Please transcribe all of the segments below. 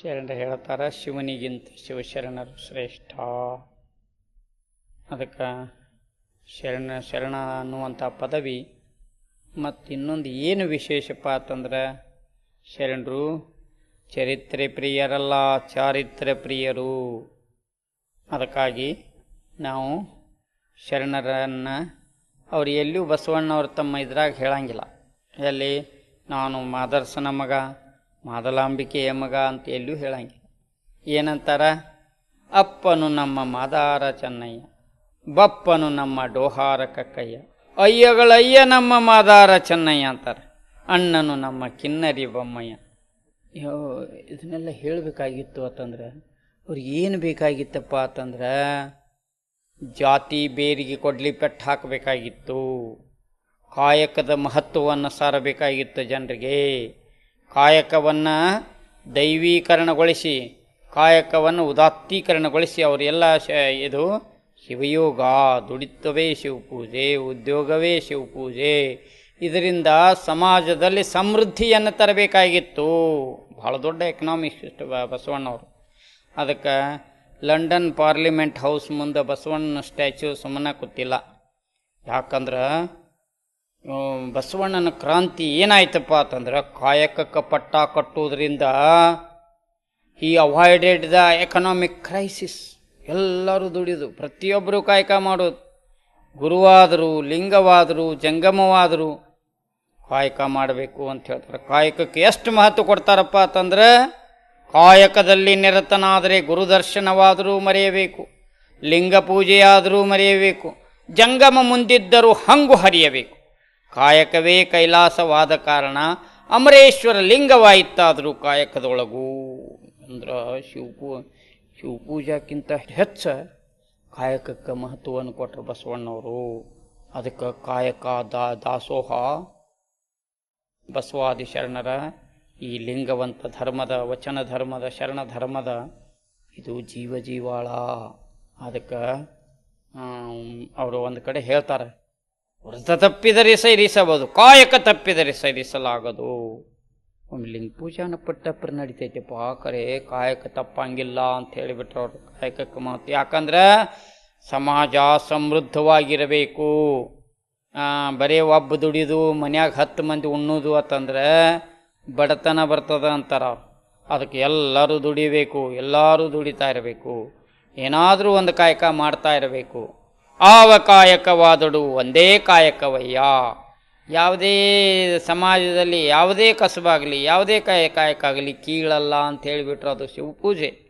ಶರಣರು ಹೇಳ್ತಾರೆ ಶಿವನಿಗಿಂತ ಶಿವಶರಣರು ಶ್ರೇಷ್ಠ. ಅದಕ್ಕೆ ಶರಣ ಶರಣ ಅನ್ನುವಂಥ ಪದವಿ ಮತ್ತು ಇನ್ನೊಂದು ಏನು ವಿಶೇಷಪ್ಪ ಅಂತಂದ್ರೆ, ಶರಣರು ಚರಿತ್ರೆ ಪ್ರಿಯರಲ್ಲ, ಚಾರಿತ್ರ್ಯ ಪ್ರಿಯರು. ಅದಕ್ಕಾಗಿ ನಾವು ಶರಣರನ್ನು, ಅವ್ರು ಎಲ್ಲಿಯೂ ಬಸವಣ್ಣವ್ರು ತಮ್ಮ ಇದ್ರಾಗ ಹೇಳಂಗಿಲ್ಲ. ಎಲ್ಲಿ? ನಾನು ಮಾದರ್ಸನ ಮಗ ಮಾದಲಾಂಬಿಕೆಯ ಮಗ ಅಂತ ಎಲ್ಲೂ ಹೇಳಂಗಿಲ್ಲ. ಏನಂತಾರ? ಅಪ್ಪನು ನಮ್ಮ ಮಾದಾರ ಚೆನ್ನಯ್ಯ, ಬಪ್ಪನು ನಮ್ಮ ಡೋಹಾರ ಕಕ್ಕಯ್ಯ, ಅಯ್ಯಗಳಯ್ಯ ನಮ್ಮ ಮಾದಾರ ಚೆನ್ನಯ್ಯ ಅಂತಾರೆ. ಅಣ್ಣನು ನಮ್ಮ ಕಿನ್ನರಿ ಬೊಮ್ಮಯ್ಯ. ಇದನ್ನೆಲ್ಲ ಹೇಳಬೇಕಾಗಿತ್ತು ಅಂತಂದ್ರೆ ಅವ್ರಿಗೆ ಏನು ಬೇಕಾಗಿತ್ತಪ್ಪ ಅಂತಂದ್ರೆ, ಜಾತಿ ಬೇರಿಗೆ ಕೊಡ್ಲಿ ಪೆಟ್ಟು ಹಾಕಬೇಕಾಗಿತ್ತು. ಕಾಯಕದ ಮಹತ್ವವನ್ನು ಸಾರಬೇಕಾಗಿತ್ತು ಜನರಿಗೆ. ಕಾಯಕವನ್ನು ದೈವೀಕರಣಗೊಳಿಸಿ, ಕಾಯಕವನ್ನು ಉದಾತ್ತೀಕರಣಗೊಳಿಸಿ ಅವರೆಲ್ಲ ಶ, ಇದು ಶಿವಯೋಗ ದುಡಿತವೇ ಶಿವಪೂಜೆ, ಉದ್ಯೋಗವೇ ಶಿವಪೂಜೆ. ಇದರಿಂದ ಸಮಾಜದಲ್ಲಿ ಸಮೃದ್ಧಿಯನ್ನು ತರಬೇಕಾಗಿತ್ತು. ಭಾಳ ದೊಡ್ಡ ಎಕನಾಮಿಕ್ಸ್ಟ್ ಬಸವಣ್ಣವರು. ಅದಕ್ಕೆ ಲಂಡನ್ ಪಾರ್ಲಿಮೆಂಟ್ ಹೌಸ್ ಮುಂದೆ ಬಸವಣ್ಣನ ಸ್ಟ್ಯಾಚ್ಯೂ ಸುಮ್ಮನೆ ಕೂತಿಲ್ಲ. ಯಾಕಂದ್ರೆ ಬಸವಣ್ಣನ ಕ್ರಾಂತಿ ಏನಾಯ್ತಪ್ಪ ಅಂತಂದ್ರೆ ಕಾಯಕಕ್ಕೆ ಪಟ್ಟ ಕಟ್ಟೋದ್ರಿಂದ ಈ ಅವಾಯ್ಡೆಡ್ ದ ಎಕನಾಮಿಕ್ ಕ್ರೈಸಿಸ್ ಎಲ್ಲರೂ ದುಡಿದು ಪ್ರತಿಯೊಬ್ಬರು ಕಾಯಕ ಮಾಡೋದು ಗುರುವಾದರು, ಲಿಂಗವಾದರು, ಜಂಗಮವಾದರು ಕಾಯಕ ಮಾಡಬೇಕು ಅಂತ ಹೇಳ್ತಾರೆ. ಕಾಯಕಕ್ಕೆ ಎಷ್ಟು ಮಹತ್ವ ಕೊಡ್ತಾರಪ್ಪ ಅಂತಂದ್ರೆ ಕಾಯಕದಲ್ಲಿ ನಿರತನಾದರೆ ಗುರುದರ್ಶನವಾದರೂ ಮರೆಯಬೇಕು, ಲಿಂಗ ಪೂಜೆಯಾದರೂ ಮರೆಯಬೇಕು, ಜಂಗಮ ಮುಂದಿದ್ದರೂ ಹಂಗು ಹರಿಯಬೇಕು. ಕಾಯಕವೇ ಕೈಲಾಸವಾದ ಕಾರಣ ಅಮರೇಶ್ವರ ಲಿಂಗವಾಯಿತಾದರೂ ಕಾಯಕದೊಳಗೂ. ಅಂದ್ರೆ ಶಿವಪೂ, ಶಿವಪೂಜಾಕ್ಕಿಂತ ಹೆಚ್ಚ ಕಾಯಕಕ್ಕೆ ಮಹತ್ವವನ್ನು ಕೊಟ್ಟರು ಬಸವಣ್ಣವರು. ಅದಕ್ಕೆ ಕಾಯಕ ದಾ, ದಾಸೋಹ, ಬಸವಾದಿ ಶರಣರ, ಈ ಲಿಂಗವಂತ ಧರ್ಮದ, ವಚನ ಧರ್ಮದ, ಶರಣ ಧರ್ಮದ, ಇದು ಜೀವ ಜೀವಾಳ. ಅದಕ್ಕೆ ಅವರು ಒಂದು ಕಡೆ ಹೇಳ್ತಾರೆ ವ್ರತ ತಪ್ಪಿದರೆ ಸೈರಿಸಬಹುದು, ಕಾಯಕ ತಪ್ಪಿದರೆ ಸೈರಿಸಲಾಗದು. ಒಮ್ಮೆ ಲಿಂಗ ಪೂಜಾನ ಪಟ್ಟಪ್ರ ನಡಿತೈತೆಪ್ಪ ಕರೆ ಕಾಯಕ ತಪ್ಪಂಗಿಲ್ಲ ಅಂತ ಹೇಳಿಬಿಟ್ರೆ ಅವರು ಕಾಯಕಕ್ಕೆ ಮಾತು. ಯಾಕಂದ್ರೆ ಸಮಾಜ ಸಮೃದ್ಧವಾಗಿರಬೇಕು. ಬರೀ ಒಬ್ಬ ದುಡಿದು ಮನ್ಯಾಗ ಹತ್ತು ಮಂದಿ ಉಣ್ಣೋದು ಅಂತಂದ್ರೆ ಬಡತನ ಬರ್ತದ ಅಂತಾರ. ಅದಕ್ಕೆ ಎಲ್ಲರೂ ದುಡಿಬೇಕು, ಎಲ್ಲರೂ ದುಡಿತಾ ಇರಬೇಕು. ಏನಾದರೂ ಒಂದು ಕಾಯಕ ಮಾಡ್ತಾ ಇರಬೇಕು. ಆವ ಕಾಯಕವಾದಡು ಒಂದೇ ಕಾಯಕವಯ್ಯ. ಯಾವುದೇ ಸಮಾಜದಲ್ಲಿ ಯಾವುದೇ ಕಸುಬಾಗಲಿ, ಯಾವುದೇ ಕಾಯ ಕಾಯಕ ಆಗಲಿ ಕೀಳಲ್ಲ ಅಂತ ಹೇಳಿಬಿಟ್ರು ಅದು ಶಿವಪೂಜೆ.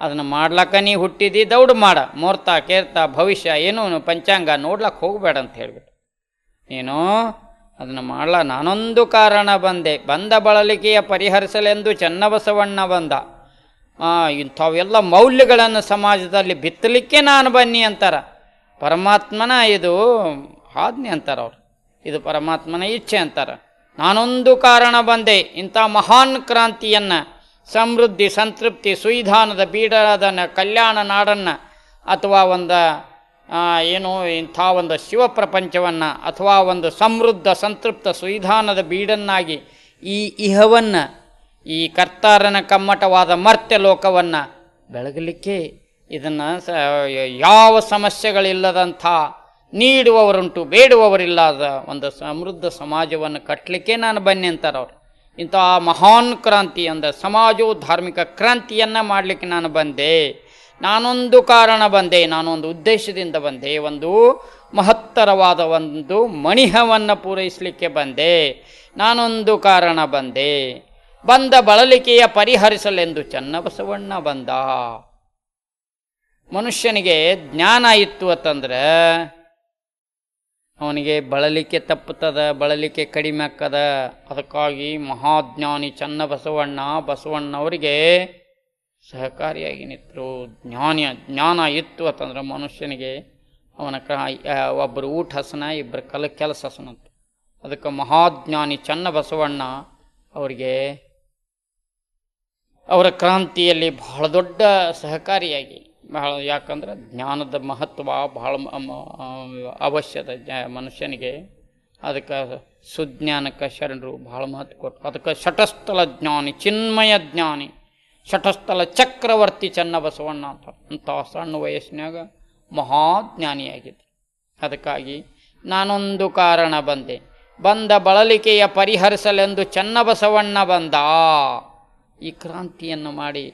ಅದನ್ನು ಮಾಡ್ಲಕ್ಕ ನೀ ಹುಟ್ಟಿದಿ, ದೌಡ್ ಮಾಡ. ಮುಹೂರ್ತ ಕೇರ್ತ, ಭವಿಷ್ಯ, ಏನೂ ಪಂಚಾಂಗ ನೋಡ್ಲಕ್ಕೆ ಹೋಗಬೇಡ ಅಂತ ಹೇಳಿಬಿಟ್ಟು ನೀನು ಅದನ್ನು ಮಾಡಲ. ನಾನೊಂದು ಕಾರಣ ಬಂದೆ. ಬಂದ ಬಳಲಿಕೆಯ ಪರಿಹರಿಸಲೆಂದು ಚನ್ನಬಸವಣ್ಣ ಬಂದ. ಇಂಥವೆಲ್ಲ ಮೌಲ್ಯಗಳನ್ನು ಸಮಾಜದಲ್ಲಿ ಬಿತ್ತಲಿಕ್ಕೆ ನಾನು ಬನ್ನಿ ಅಂತಾರ. ಪರಮಾತ್ಮನ ಇದು ಆಜ್ಞೆ ಅಂತಾರೆ ಅವರು. ಇದು ಪರಮಾತ್ಮನ ಇಚ್ಛೆ ಅಂತಾರೆ. ನಾನೊಂದು ಕಾರಣ ಬಂದೆ. ಇಂಥ ಮಹಾನ್ ಕ್ರಾಂತಿಯನ್ನು, ಸಮೃದ್ಧಿ, ಸಂತೃಪ್ತಿ ಸುವಿಧಾನದ ಬೀಡಾದ ಕಲ್ಯಾಣ ನಾಡನ್ನು, ಅಥವಾ ಒಂದು ಏನು, ಇಂಥ ಒಂದು ಶಿವ ಪ್ರಪಂಚವನ್ನು ಅಥವಾ ಒಂದು ಸಮೃದ್ಧ, ಸಂತೃಪ್ತ ಸುವಿಧಾನದ ಬೀಡನ್ನಾಗಿ ಈ ಇಹವನ್ನು, ಈ ಕರ್ತಾರನ ಕಮ್ಮಟವಾದ ಮರ್ತ್ಯ ಲೋಕವನ್ನು ಬೆಳಗಲಿಕ್ಕೆ ಇದನ್ನು ಸ, ಯಾವ ಸಮಸ್ಯೆಗಳಿಲ್ಲದಂಥ, ನೀಡುವವರುಂಟು, ಬೇಡುವವರಿಲ್ಲದ ಒಂದು ಸಮೃದ್ಧ ಸಮಾಜವನ್ನು ಕಟ್ಟಲಿಕ್ಕೆ ನಾನು ಬನ್ನಿ ಅಂತಾರೆ ಅವರು ಇಂಥ ಮಹಾನ್ ಕ್ರಾಂತಿ ಅಂದ ಸಮಾಜವು ಧಾರ್ಮಿಕ ಕ್ರಾಂತಿಯನ್ನು ಮಾಡಲಿಕ್ಕೆ ನಾನು ಬಂದೆ. ನಾನೊಂದು ಕಾರಣ ಬಂದೆ, ನಾನೊಂದು ಉದ್ದೇಶದಿಂದ ಬಂದೆ, ಒಂದು ಮಹತ್ತರವಾದ ಒಂದು ಮಣಿಹವನ್ನು ಪೂರೈಸಲಿಕ್ಕೆ ಬಂದೆ. ನಾನೊಂದು ಕಾರಣ ಬಂದೆ. ಬಂದ ಬಳಲಿಕೆಯ ಪರಿಹರಿಸಲೆಂದು ಚನ್ನಬಸವಣ್ಣ ಬಂದ. ಮನುಷ್ಯನಿಗೆ ಜ್ಞಾನ ಇತ್ತು ಅಂತಂದ್ರೆ ಅವನಿಗೆ ಬಳಲಿಕೆ ತಪ್ಪುತ್ತದೆ, ಬಳಲಿಕೆ ಕಡಿಮೆ ಆಕ್ಕದ ಅದಕ್ಕಾಗಿ ಮಹಾಜ್ಞಾನಿ ಚನ್ನಬಸವಣ್ಣ ಬಸವಣ್ಣವರಿಗೆ ಸಹಕಾರಿಯಾಗಿ ನಿಂತರು. ಜ್ಞಾನ ಜ್ಞಾನ ಇತ್ತು ಅಂತಂದ್ರೆ ಮನುಷ್ಯನಿಗೆ ಅವನ ಕ ಒಬ್ಬರು ಊಟ ಹಸನ ಇಬ್ಬರು ಕಲ ಕೆಲಸ ಹಸನ ಅದಕ್ಕೆ ಮಹಾಜ್ಞಾನಿ ಚನ್ನಬಸವಣ್ಣ ಅವರಿಗೆ ಅವರ ಕ್ರಾಂತಿಯಲ್ಲಿ ಬಹಳ ದೊಡ್ಡ ಸಹಕಾರಿಯಾಗಿ ಬಹಳ ಯಾಕಂದ್ರೆ ಜ್ಞಾನದ ಮಹತ್ವ ಬಹಳ ಅವಶ್ಯದ ಮನುಷ್ಯನಿಗೆ. ಅದಕ್ಕೆ ಸುಜ್ಞಾನಕ್ಕೆ ಶರಣರು ಬಹಳ ಮಹತ್ವ ಕೊಟ್ಟರು ಅದಕ್ಕೆ ಶಟಸ್ಥಲ ಜ್ಞಾನಿ, ಚಿನ್ಮಯ ಜ್ಞಾನಿ ಷಟಸ್ಥಲ ಚಕ್ರವರ್ತಿ ಚನ್ನಬಸವಣ್ಣ ಅಂತ. ಅಂಥ ಸಣ್ಣ ವಯಸ್ಸಿನಾಗ ಮಹಾಜ್ಞಾನಿಯಾಗಿದ್ದ ಅದಕ್ಕಾಗಿ ನಾನೊಂದು ಕಾರಣ ಬಂದೆ. ಬಂದ ಬಳಲಿಕೆಯ ಪರಿಹರಿಸಲೆಂದು ಚನ್ನಬಸವಣ್ಣ ಬಂದ. ಈ ಕ್ರಾಂತಿಯನ್ನು ಮಾಡಿ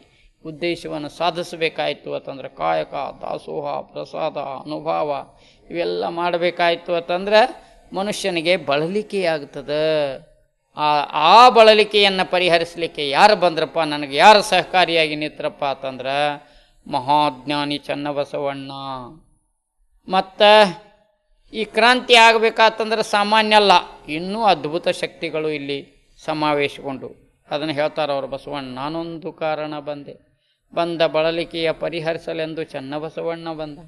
ಉದ್ದೇಶವನ್ನು ಸಾಧಿಸಬೇಕಾಯಿತು ಅಂತಂದ್ರೆ ಕಾಯಕ, ದಾಸೋಹ, ಪ್ರಸಾದ, ಅನುಭವ, ಇವೆಲ್ಲ ಮಾಡಬೇಕಾಯಿತು ಅಂತಂದ್ರೆ ಮನುಷ್ಯನಿಗೆ ಬಳಲಿಕೆಯಾಗ್ತದೆ. ಆ ಆ ಬಳಲಿಕೆಯನ್ನು ಪರಿಹರಿಸಲಿಕ್ಕೆ ಯಾರು ಬಂದ್ರಪ್ಪ? ನನಗೆ ಯಾರು ಸಹಕಾರಿಯಾಗಿ ನಿಂತರಪ್ಪ ಅಂತಂದ್ರೆ ಮಹಾಜ್ಞಾನಿ ಚನ್ನಬಸವಣ್ಣ. ಮತ್ತು ಈ ಕ್ರಾಂತಿ ಆಗಬೇಕಾತಂದ್ರೆ ಸಾಮಾನ್ಯ ಅಲ್ಲ, ಇನ್ನೂ ಅದ್ಭುತ ಶಕ್ತಿಗಳು ಇಲ್ಲಿ ಸಮಾವೇಶಗೊಂಡು. ಅದನ್ನು ಹೇಳ್ತಾರೆ ಅವರು ಬಸವಣ್ಣ, ನಾನೊಂದು ಕಾರಣ ಬಂದೆ. ಬಂದ ಬಳಲಿಕೆಯ ಪರಿಹರಿಸಲೆಂದು ಚನ್ನಬಸವಣ್ಣ ಬಂದ.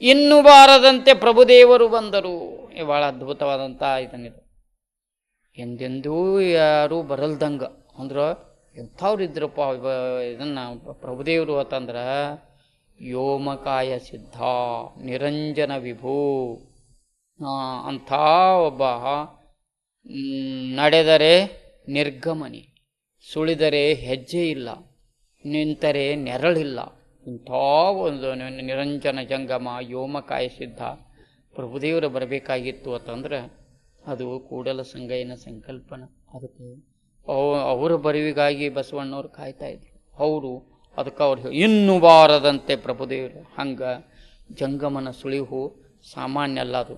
ಇನ್ನು ಬಾರದಂತೆ ಪ್ರಭುದೇವರು ಬಂದರು. ಭಾಳ ಅದ್ಭುತವಾದಂಥ ಇದನ್ನಿದು. ಎಂದೆಂದೂ ಯಾರೂ ಬರಲ್ದಂಗ. ಅಂದ್ರೆ ಎಂಥವ್ರು ಇದ್ರಪ್ಪ ಇವ ಇದನ್ನು ಪ್ರಭುದೇವರು ಅಂತಂದ್ರೆ, ಯೋಮಕಾಯ ಸಿದ್ಧ, ನಿರಂಜನ ವಿಭೂ ಅಂಥ ಒಬ್ಬ ನಡೆದರೆ ನಿರ್ಗಮನಿ, ಸುಳಿದರೆ ಹೆಜ್ಜೆ ಇಲ್ಲ. ನಿಂತರೆ ನೆರಳಿಲ್ಲ. ಇಂಥ ಒಂದು ನಿರಂಜನ ಜಂಗಮ ಯೋಮಕಾಯ ಸಿದ್ಧ. ಪ್ರಭುದೇವರು ಬರಬೇಕಾಗಿತ್ತು ಅಂತಂದ್ರೆ ಅದು ಕೂಡಲ ಸಂಗಯ್ಯನ ಸಂಕಲ್ಪನ. ಅದಕ್ಕೆ ಅವ- ಅವರ ಬರುವಿಗಾಗಿ ಬಸವಣ್ಣವ್ರು ಕಾಯ್ತಾ ಇದ್ರು. ಅವರು ಅದಕ್ಕೆ ಅವ್ರು ಇನ್ನೂ ಬಾರದಂತೆ ಪ್ರಭುದೇವರು. ಹಂಗೆ ಜಂಗಮನ ಸುಳಿವು ಸಾಮಾನ್ಯ ಅಲ್ಲ ಅದು.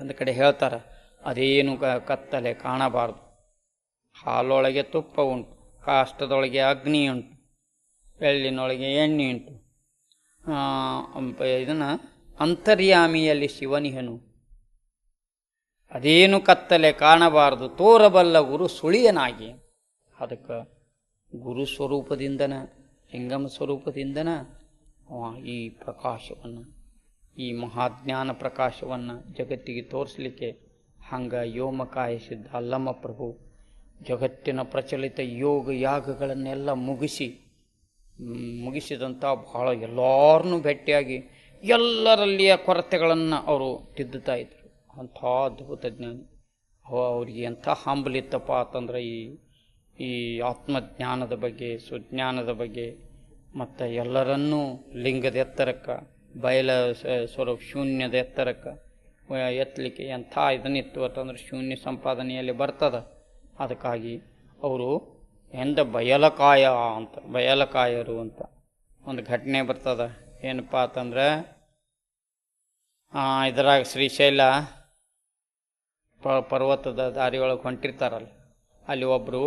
ಒಂದು ಕಡೆ ಹೇಳ್ತಾರೆ, ಅದೇನು ಕತ್ತಲೆ ಕಾಣಬಾರ್ದು. ಹಾಲೊಳಗೆ ತುಪ್ಪ ಉಂಟು. ಕಾಷ್ಟದೊಳಗೆ ಅಗ್ನಿ ಉಂಟು, ಬೆಳ್ಳಿನೊಳಗೆ ಎಣ್ಣೆ ಉಂಟು. ಇದನ್ನು ಅಂತರ್ಯಾಮಿಯಲ್ಲಿ ಶಿವನಿಹನು. ಅದೇನು ಕತ್ತಲೆ ಕಾಣಬಾರದು, ತೋರಬಲ್ಲ ಗುರು ಸುಳಿಯನಾಗಿ. ಅದಕ್ಕೆ ಗುರು ಸ್ವರೂಪದಿಂದನ, ಲಿಂಗಮ ಸ್ವರೂಪದಿಂದನ ಈ ಪ್ರಕಾಶವನ್ನು, ಈ ಮಹಾಜ್ಞಾನ ಪ್ರಕಾಶವನ್ನು ಜಗತ್ತಿಗೆ ತೋರಿಸಲಿಕ್ಕೆ ಹಂಗ ಯೋಮಕಾಯ ಸಿದ್ಧ ಅಲ್ಲಮ್ಮ ಪ್ರಭು. ಜಗತ್ತಿನ ಪ್ರಚಲಿತ ಯೋಗ ಯಾಗಗಳನ್ನೆಲ್ಲ ಮುಗಿಸಿ ಮುಗಿಸಿದಂಥ ಬಹಳ ಎಲ್ಲರನ್ನೂ ಭೇಟಿಯಾಗಿ ಎಲ್ಲರಲ್ಲಿಯ ಕೊರತೆಗಳನ್ನು ಅವರು ತಿದ್ದುತ್ತಾ ಇದ್ದರು ಅಂಥ ಅದ್ಭುತ ಜ್ಞಾನಿ. ಅವ ಅವ್ರಿಗೆ ಎಂಥ ಹಂಬಲಿತ್ತಪ್ಪ ಅಂತಂದ್ರೆ ಈ ಈ ಆತ್ಮಜ್ಞಾನದ ಬಗ್ಗೆ, ಸುಜ್ಞಾನದ ಬಗ್ಗೆ, ಮತ್ತು ಎಲ್ಲರನ್ನೂ ಲಿಂಗದ ಎತ್ತರಕ್ಕೆ, ಬಯಲ ಸ್ವರೂಪ ಶೂನ್ಯದ ಎತ್ತರಕ್ಕೆ ಎತ್ತಲಿಕ್ಕೆ ಎಂಥ ಇದನ್ನಿತ್ತು ಅಂತಂದ್ರೆ ಶೂನ್ಯ ಸಂಪಾದನೆಯಲ್ಲಿ ಬರ್ತದೆ. ಅದಕ್ಕಾಗಿ ಅವರು ಎಂದ ಬಯಲಕಾಯ ಅಂತ, ಬಯಲಕಾಯರು ಅಂತ ಒಂದು ಘಟನೆ ಬರ್ತದ. ಏನಪ್ಪ ಅಂತಂದ್ರೆ ಇದ್ರಾಗ ಶ್ರೀಶೈಲ ಪ, ಪರ್ವತದ ದಾರಿಯೊಳಗೆ ಹೊಂಟಿರ್ತಾರಲ್ಲ, ಅಲ್ಲಿ ಒಬ್ಬರು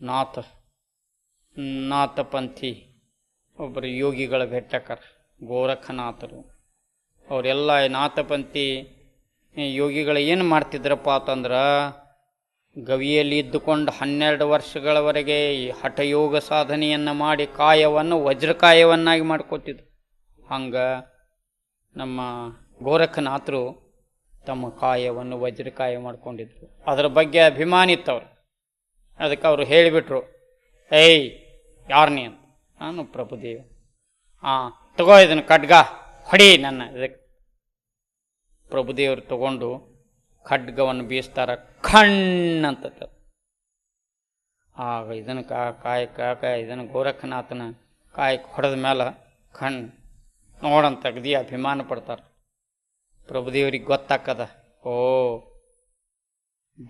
ನಾಥ, ನಾಥಪಂಥಿ ಒಬ್ಬರು ಯೋಗಿಗಳ ಭೇಟಕರ ಗೋರಖನಾಥರು. ಅವರೆಲ್ಲ ನಾಥಪಂಥಿ ಯೋಗಿಗಳು ಏನು ಮಾಡ್ತಿದ್ರಪ್ಪ ಅಂತಂದ್ರೆ ಗವಿಯಲ್ಲಿ ಇದ್ದುಕೊಂಡು ಹನ್ನೆರಡು ವರ್ಷಗಳವರೆಗೆ ಈ ಹಠಯೋಗ ಸಾಧನೆಯನ್ನು ಮಾಡಿ ಕಾಯವನ್ನು, ವಜ್ರಕಾಯವನ್ನಾಗಿ ಮಾಡ್ಕೋತಿದ್ರು. ಹಂಗೆ ನಮ್ಮ ಗೋರಖನಾಥರು ತಮ್ಮ ಕಾಯವನ್ನು ವಜ್ರಕಾಯ ಮಾಡಿಕೊಂಡಿದ್ರು. ಅದರ ಬಗ್ಗೆ ಅಭಿಮಾನಿ ಇತ್ತವ್ರು. ಅದಕ್ಕೆ ಅವರು ಹೇಳಿಬಿಟ್ರು, ಏಯ್ ಯಾರನೇ ಅಂತ? ನಾನು ಪ್ರಭುದೇವ ಹಾಂ ತಗೋ ಇದನ್ನು ಖಡ್ಗ ಹೊಡಿ ನನ್ನ ಇದಕ್ಕೆ. ಪ್ರಭುದೇವರು ತಗೊಂಡು ಖಡ್ಗವನ್ನು ಬೀಸ್ತಾರ, ಖಣ್ ಅಂತ ಆಗ ಇದನ್ನು ಕಾ, ಕಾಯ ಕಾಕ ಇದನ್ನು ಗೋರಖನಾಥನ ಕಾಯಕ್ಕೆ ಹೊಡೆದ ಮೇಲೆ ಖಣ್ ನೋಡಂತ ಅಗದಿ ಅಭಿಮಾನ ಪಡ್ತಾರೆ. ಪ್ರಭುದೇವ್ರಿಗೆ ಗೊತ್ತಾಕದ ಓ,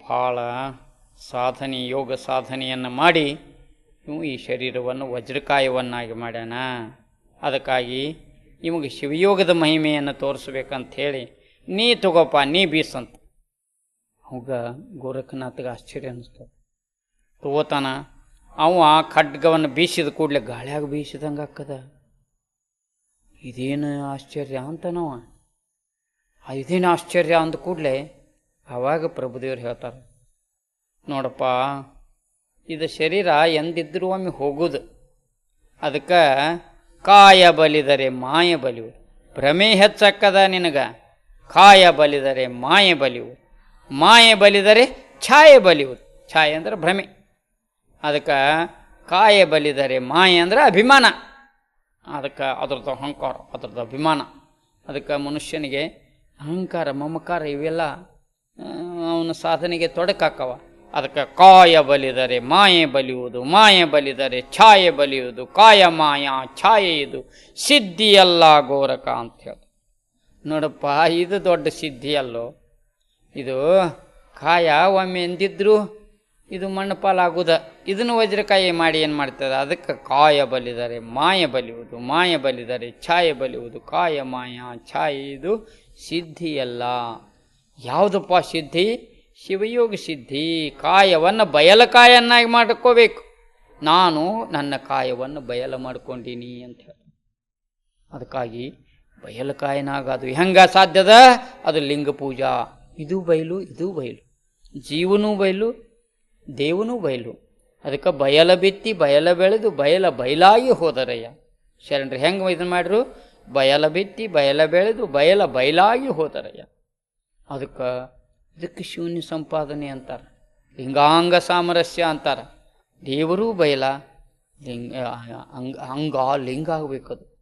ಭಾಳ ಸಾಧನೆ, ಯೋಗ ಸಾಧನೆಯನ್ನು ಮಾಡಿ ಇವು ಈ ಶರೀರವನ್ನು ವಜ್ರಕಾಯವನ್ನಾಗಿ ಮಾಡ್ಯಾನ. ಅದಕ್ಕಾಗಿ ನಿಮಗೆ ಶಿವಯೋಗದ ಮಹಿಮೆಯನ್ನು ತೋರಿಸ್ಬೇಕಂತ ಹೇಳಿ, ನೀ ತಗೋಪ, ನೀ ಬೀಸಂತ ಅವಾಗ ಗೋರಖನಾಥಗೆ ಆಶ್ಚರ್ಯ ಅನ್ನಿಸ್ತದೆ ತಗೋತಾನ, ಅವ ಖಡ್ಗವನ್ನು ಬೀಸಿದ ಕೂಡಲೇ ಗಾಳ್ಯಾಗ ಬೀಸಿದಂಗೆ ಆಕ್ಕದ. ಇದೇನು ಆಶ್ಚರ್ಯ ಅಂತನವ. ಇದೇನು ಆಶ್ಚರ್ಯ ಅಂದ ಕೂಡಲೇ ಆವಾಗ ಪ್ರಭುದೇವ್ರು ಹೇಳ್ತಾರೆ, ನೋಡಪ್ಪ, ಇದು ಶರೀರ ಎಂದಿದ್ರೂ ಒಮ್ಮೆ ಹೋಗುದು. ಅದಕ್ಕೆ ಕಾಯ ಬಲಿದರೆ ಮಾಯ ಬಲಿವು ಭ್ರಮೆ ಹೆಚ್ಚಕ್ಕದ ನಿನಗ. ಕಾಯ ಬಲಿದರೆ ಮಾಯ ಬಲಿವು ಮಾಯ ಬಲಿದರೆ ಛಾಯೆ ಬಲಿಯುವುದು ಛಾಯೆ ಅಂದ್ರೆ ಭ್ರಮೆ. ಅದಕ್ಕೆ ಕಾಯ ಬಲಿದರೆ ಮಾಯೆ ಅಂದ್ರೆ ಅಭಿಮಾನ. ಅದಕ್ಕೆ ಅದ್ರದ್ದು ಅಹಂಕಾರ, ಅದ್ರದ್ದು ಅಭಿಮಾನ. ಅದಕ್ಕೆ ಮನುಷ್ಯನಿಗೆ ಅಹಂಕಾರ, ಮಮಕಾರ ಇವೆಲ್ಲ ಅವನ ಸಾಧನೆಗೆ ತೊಡಕಾಕವ. ಅದಕ್ಕೆ ಕಾಯ ಬಲಿದರೆ ಮಾಯೆ ಬಲಿಯುವುದು, ಮಾಯೆ ಬಲಿದರೆ ಛಾಯೆ ಬಲಿಯುವುದು, ಕಾಯ ಮಾಯ, ಛಾಯೆ ಇದು ಸಿದ್ಧಿಯಲ್ಲ ಗೋರಕ ಅಂತ ಹೇಳಿ. ನೋಡಪ್ಪ, ಇದು ದೊಡ್ಡ ಸಿದ್ಧಿ ಅಲ್ಲೋ. ಇದು ಕಾಯ ಒಮ್ಮೆ ಎಂದಿದ್ರು ಇದು ಮಣ್ಣು ಪಾಲಾಗುದ ಇದನ್ನು ವಜ್ರಕಾಯಿ ಮಾಡಿ ಏನು ಮಾಡ್ತದೆ? ಅದಕ್ಕೆ ಕಾಯ ಬಲಿದರೆ ಮಾಯ ಬಲಿಯುವುದು ಮಾಯ ಬಲಿದರೆ ಛಾಯ ಬಲಿಯುವುದು ಕಾಯ, ಮಾಯ, ಛಾಯ ಇದು ಸಿದ್ಧಿಯಲ್ಲ. ಯಾವುದಪ್ಪ ಸಿದ್ಧಿ? ಶಿವಯೋಗ ಸಿದ್ಧಿ. ಕಾಯವನ್ನು ಬಯಲಕಾಯನ್ನಾಗಿ ಮಾಡ್ಕೋಬೇಕು. ನಾನು ನನ್ನ ಕಾಯವನ್ನು ಬಯಲು ಮಾಡ್ಕೊಂಡೀನಿ ಅಂತ ಹೇಳಿ. ಅದಕ್ಕಾಗಿ ಬಯಲುಕಾಯನಾಗ ಅದು ಹೆಂಗ ಸಾಧ್ಯದ? ಅದು ಲಿಂಗ ಪೂಜಾ. ಇದು ಬಯಲು ಇದು ಬಯಲು. ಜೀವನೂ ಬಯಲು, ದೇವನೂ ಬಯಲು. ಅದಕ್ಕೆ ಬಯಲ ಬಿತ್ತಿ, ಬಯಲ ಬೆಳೆದು, ಬಯಲ ಬಯಲಾಗಿ ಹೋದರಯ್ಯ. ಶರಣರು ಹೆಂಗೆ ಇದನ್ನು ಮಾಡ್ರು? ಬಯಲ ಬಿತ್ತಿ, ಬಯಲ ಬೆಳೆದು, ಬಯಲ ಬಯಲಾಗಿ ಹೋದರಯ್ಯ. ಅದಕ್ಕೆ ಇದಕ್ಕೆ ಶೂನ್ಯ ಸಂಪಾದನೆ ಅಂತಾರೆ. ಲಿಂಗಾಂಗ ಸಾಮರಸ್ಯ ಅಂತಾರೆ. ದೇವರೂ ಬಯಲ, ಲಿಂಗ, ಅಂಗ ಅಂಗ, ಲಿಂಗ ಆಗಬೇಕದು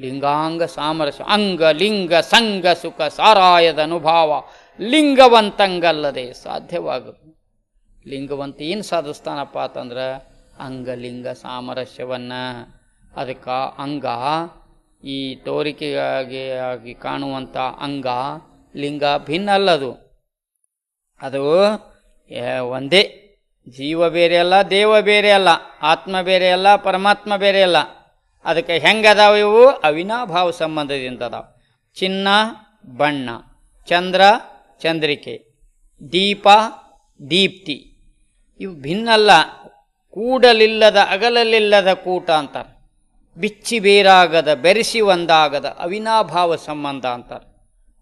ಲಿಂಗಾಂಗ ಸಾಮರಸ್ಯ, ಅಂಗ, ಲಿಂಗ ಸಂಗ ಸುಖ, ಸಾರಾಯದ ಅನುಭಾವ. ಲಿಂಗವಂತಂಗಲ್ಲದೆ ಸಾಧ್ಯವಾಗದು. ಲಿಂಗವಂತ ಏನು ಸಾಧಿಸ್ತಾನಪ್ಪ ಅಂತಂದ್ರೆ ಅಂಗಲಿಂಗ ಸಾಮರಸ್ಯವನ್ನು. ಅದಕ್ಕೆ ಅಂಗ, ಈ ತೋರಿಕೆಗಾಗಿ ಆಗಿ ಕಾಣುವಂಥ ಅಂಗ ಲಿಂಗ ಭಿನ್ನ ಅಲ್ಲದು ಅದು ಒಂದೇ. ಜೀವ ಬೇರೆ ಅಲ್ಲ, ದೇವ ಬೇರೆ ಅಲ್ಲ, ಆತ್ಮ ಬೇರೆ ಅಲ್ಲ, ಪರಮಾತ್ಮ ಬೇರೆ ಅಲ್ಲ. ಅದಕ್ಕೆ ಹೆಂಗದಾವ ಇವು? ಅವಿನಾಭಾವ ಸಂಬಂಧದಿಂದ ಅದಾವ ಚಿನ್ನ, ಬಣ್ಣ, ಚಂದ್ರ ಚಂದ್ರಿಕೆ, ದೀಪ, ದೀಪ್ತಿ. ಇವು ಭಿನ್ನಲ್ಲ. ಕೂಡಲಿಲ್ಲದ, ಅಗಲಲಿಲ್ಲದ ಕೂಟ ಅಂತಾರೆ. ಬಿಚ್ಚಿ ಬೇರಾಗದ, ಬೆರೆಸಿ ಒಂದಾಗದ, ಅವಿನಾಭಾವ ಸಂಬಂಧ ಅಂತಾರೆ.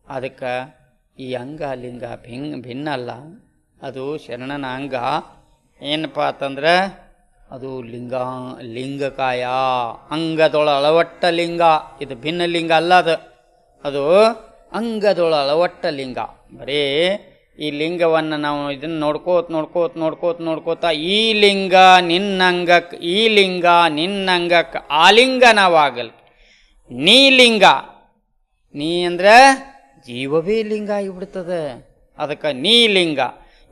ಅದಕ್ಕೆ ಈ ಅಂಗ ಲಿಂಗ ಭಿನ್, ಭಿನ್ನಲ್ಲ. ಅದು ಶರಣನ ಅಂಗ ಏನಪ್ಪ ಅಂತಂದ್ರೆ, ಅದು ಲಿಂಗ, ಲಿಂಗಕಾಯ. ಅಂಗದೊಳ ಅಳವಟ್ಟ ಲಿಂಗ. ಇದು ಭಿನ್ನ ಲಿಂಗ ಅಲ್ಲ ಅದು. ಅದು ಅಂಗದೊಳ ಅಳವಟ್ಟ ಲಿಂಗ. ಬರೀ ಈ ಲಿಂಗವನ್ನು ನಾವು ಇದನ್ನು ನೋಡ್ಕೋತ ನೋಡ್ಕೋತ ನೋಡ್ಕೋತ ನೋಡ್ಕೋತ ಈ ಲಿಂಗ ನಿನ್ನಂಗಕ್ಕೆ ಈ ಲಿಂಗ ನಿನ್ನಂಗಕ್ಕೆ ಆಲಿಂಗನವಾಗಲ್ ನೀ ಲಿಂಗ. ನೀ ಅಂದ್ರೆ ಜೀವವೇ ಲಿಂಗ ಆಗಿಬಿಡ್ತದೆ. ಅದಕ್ಕೆ ನೀ ಲಿಂಗ,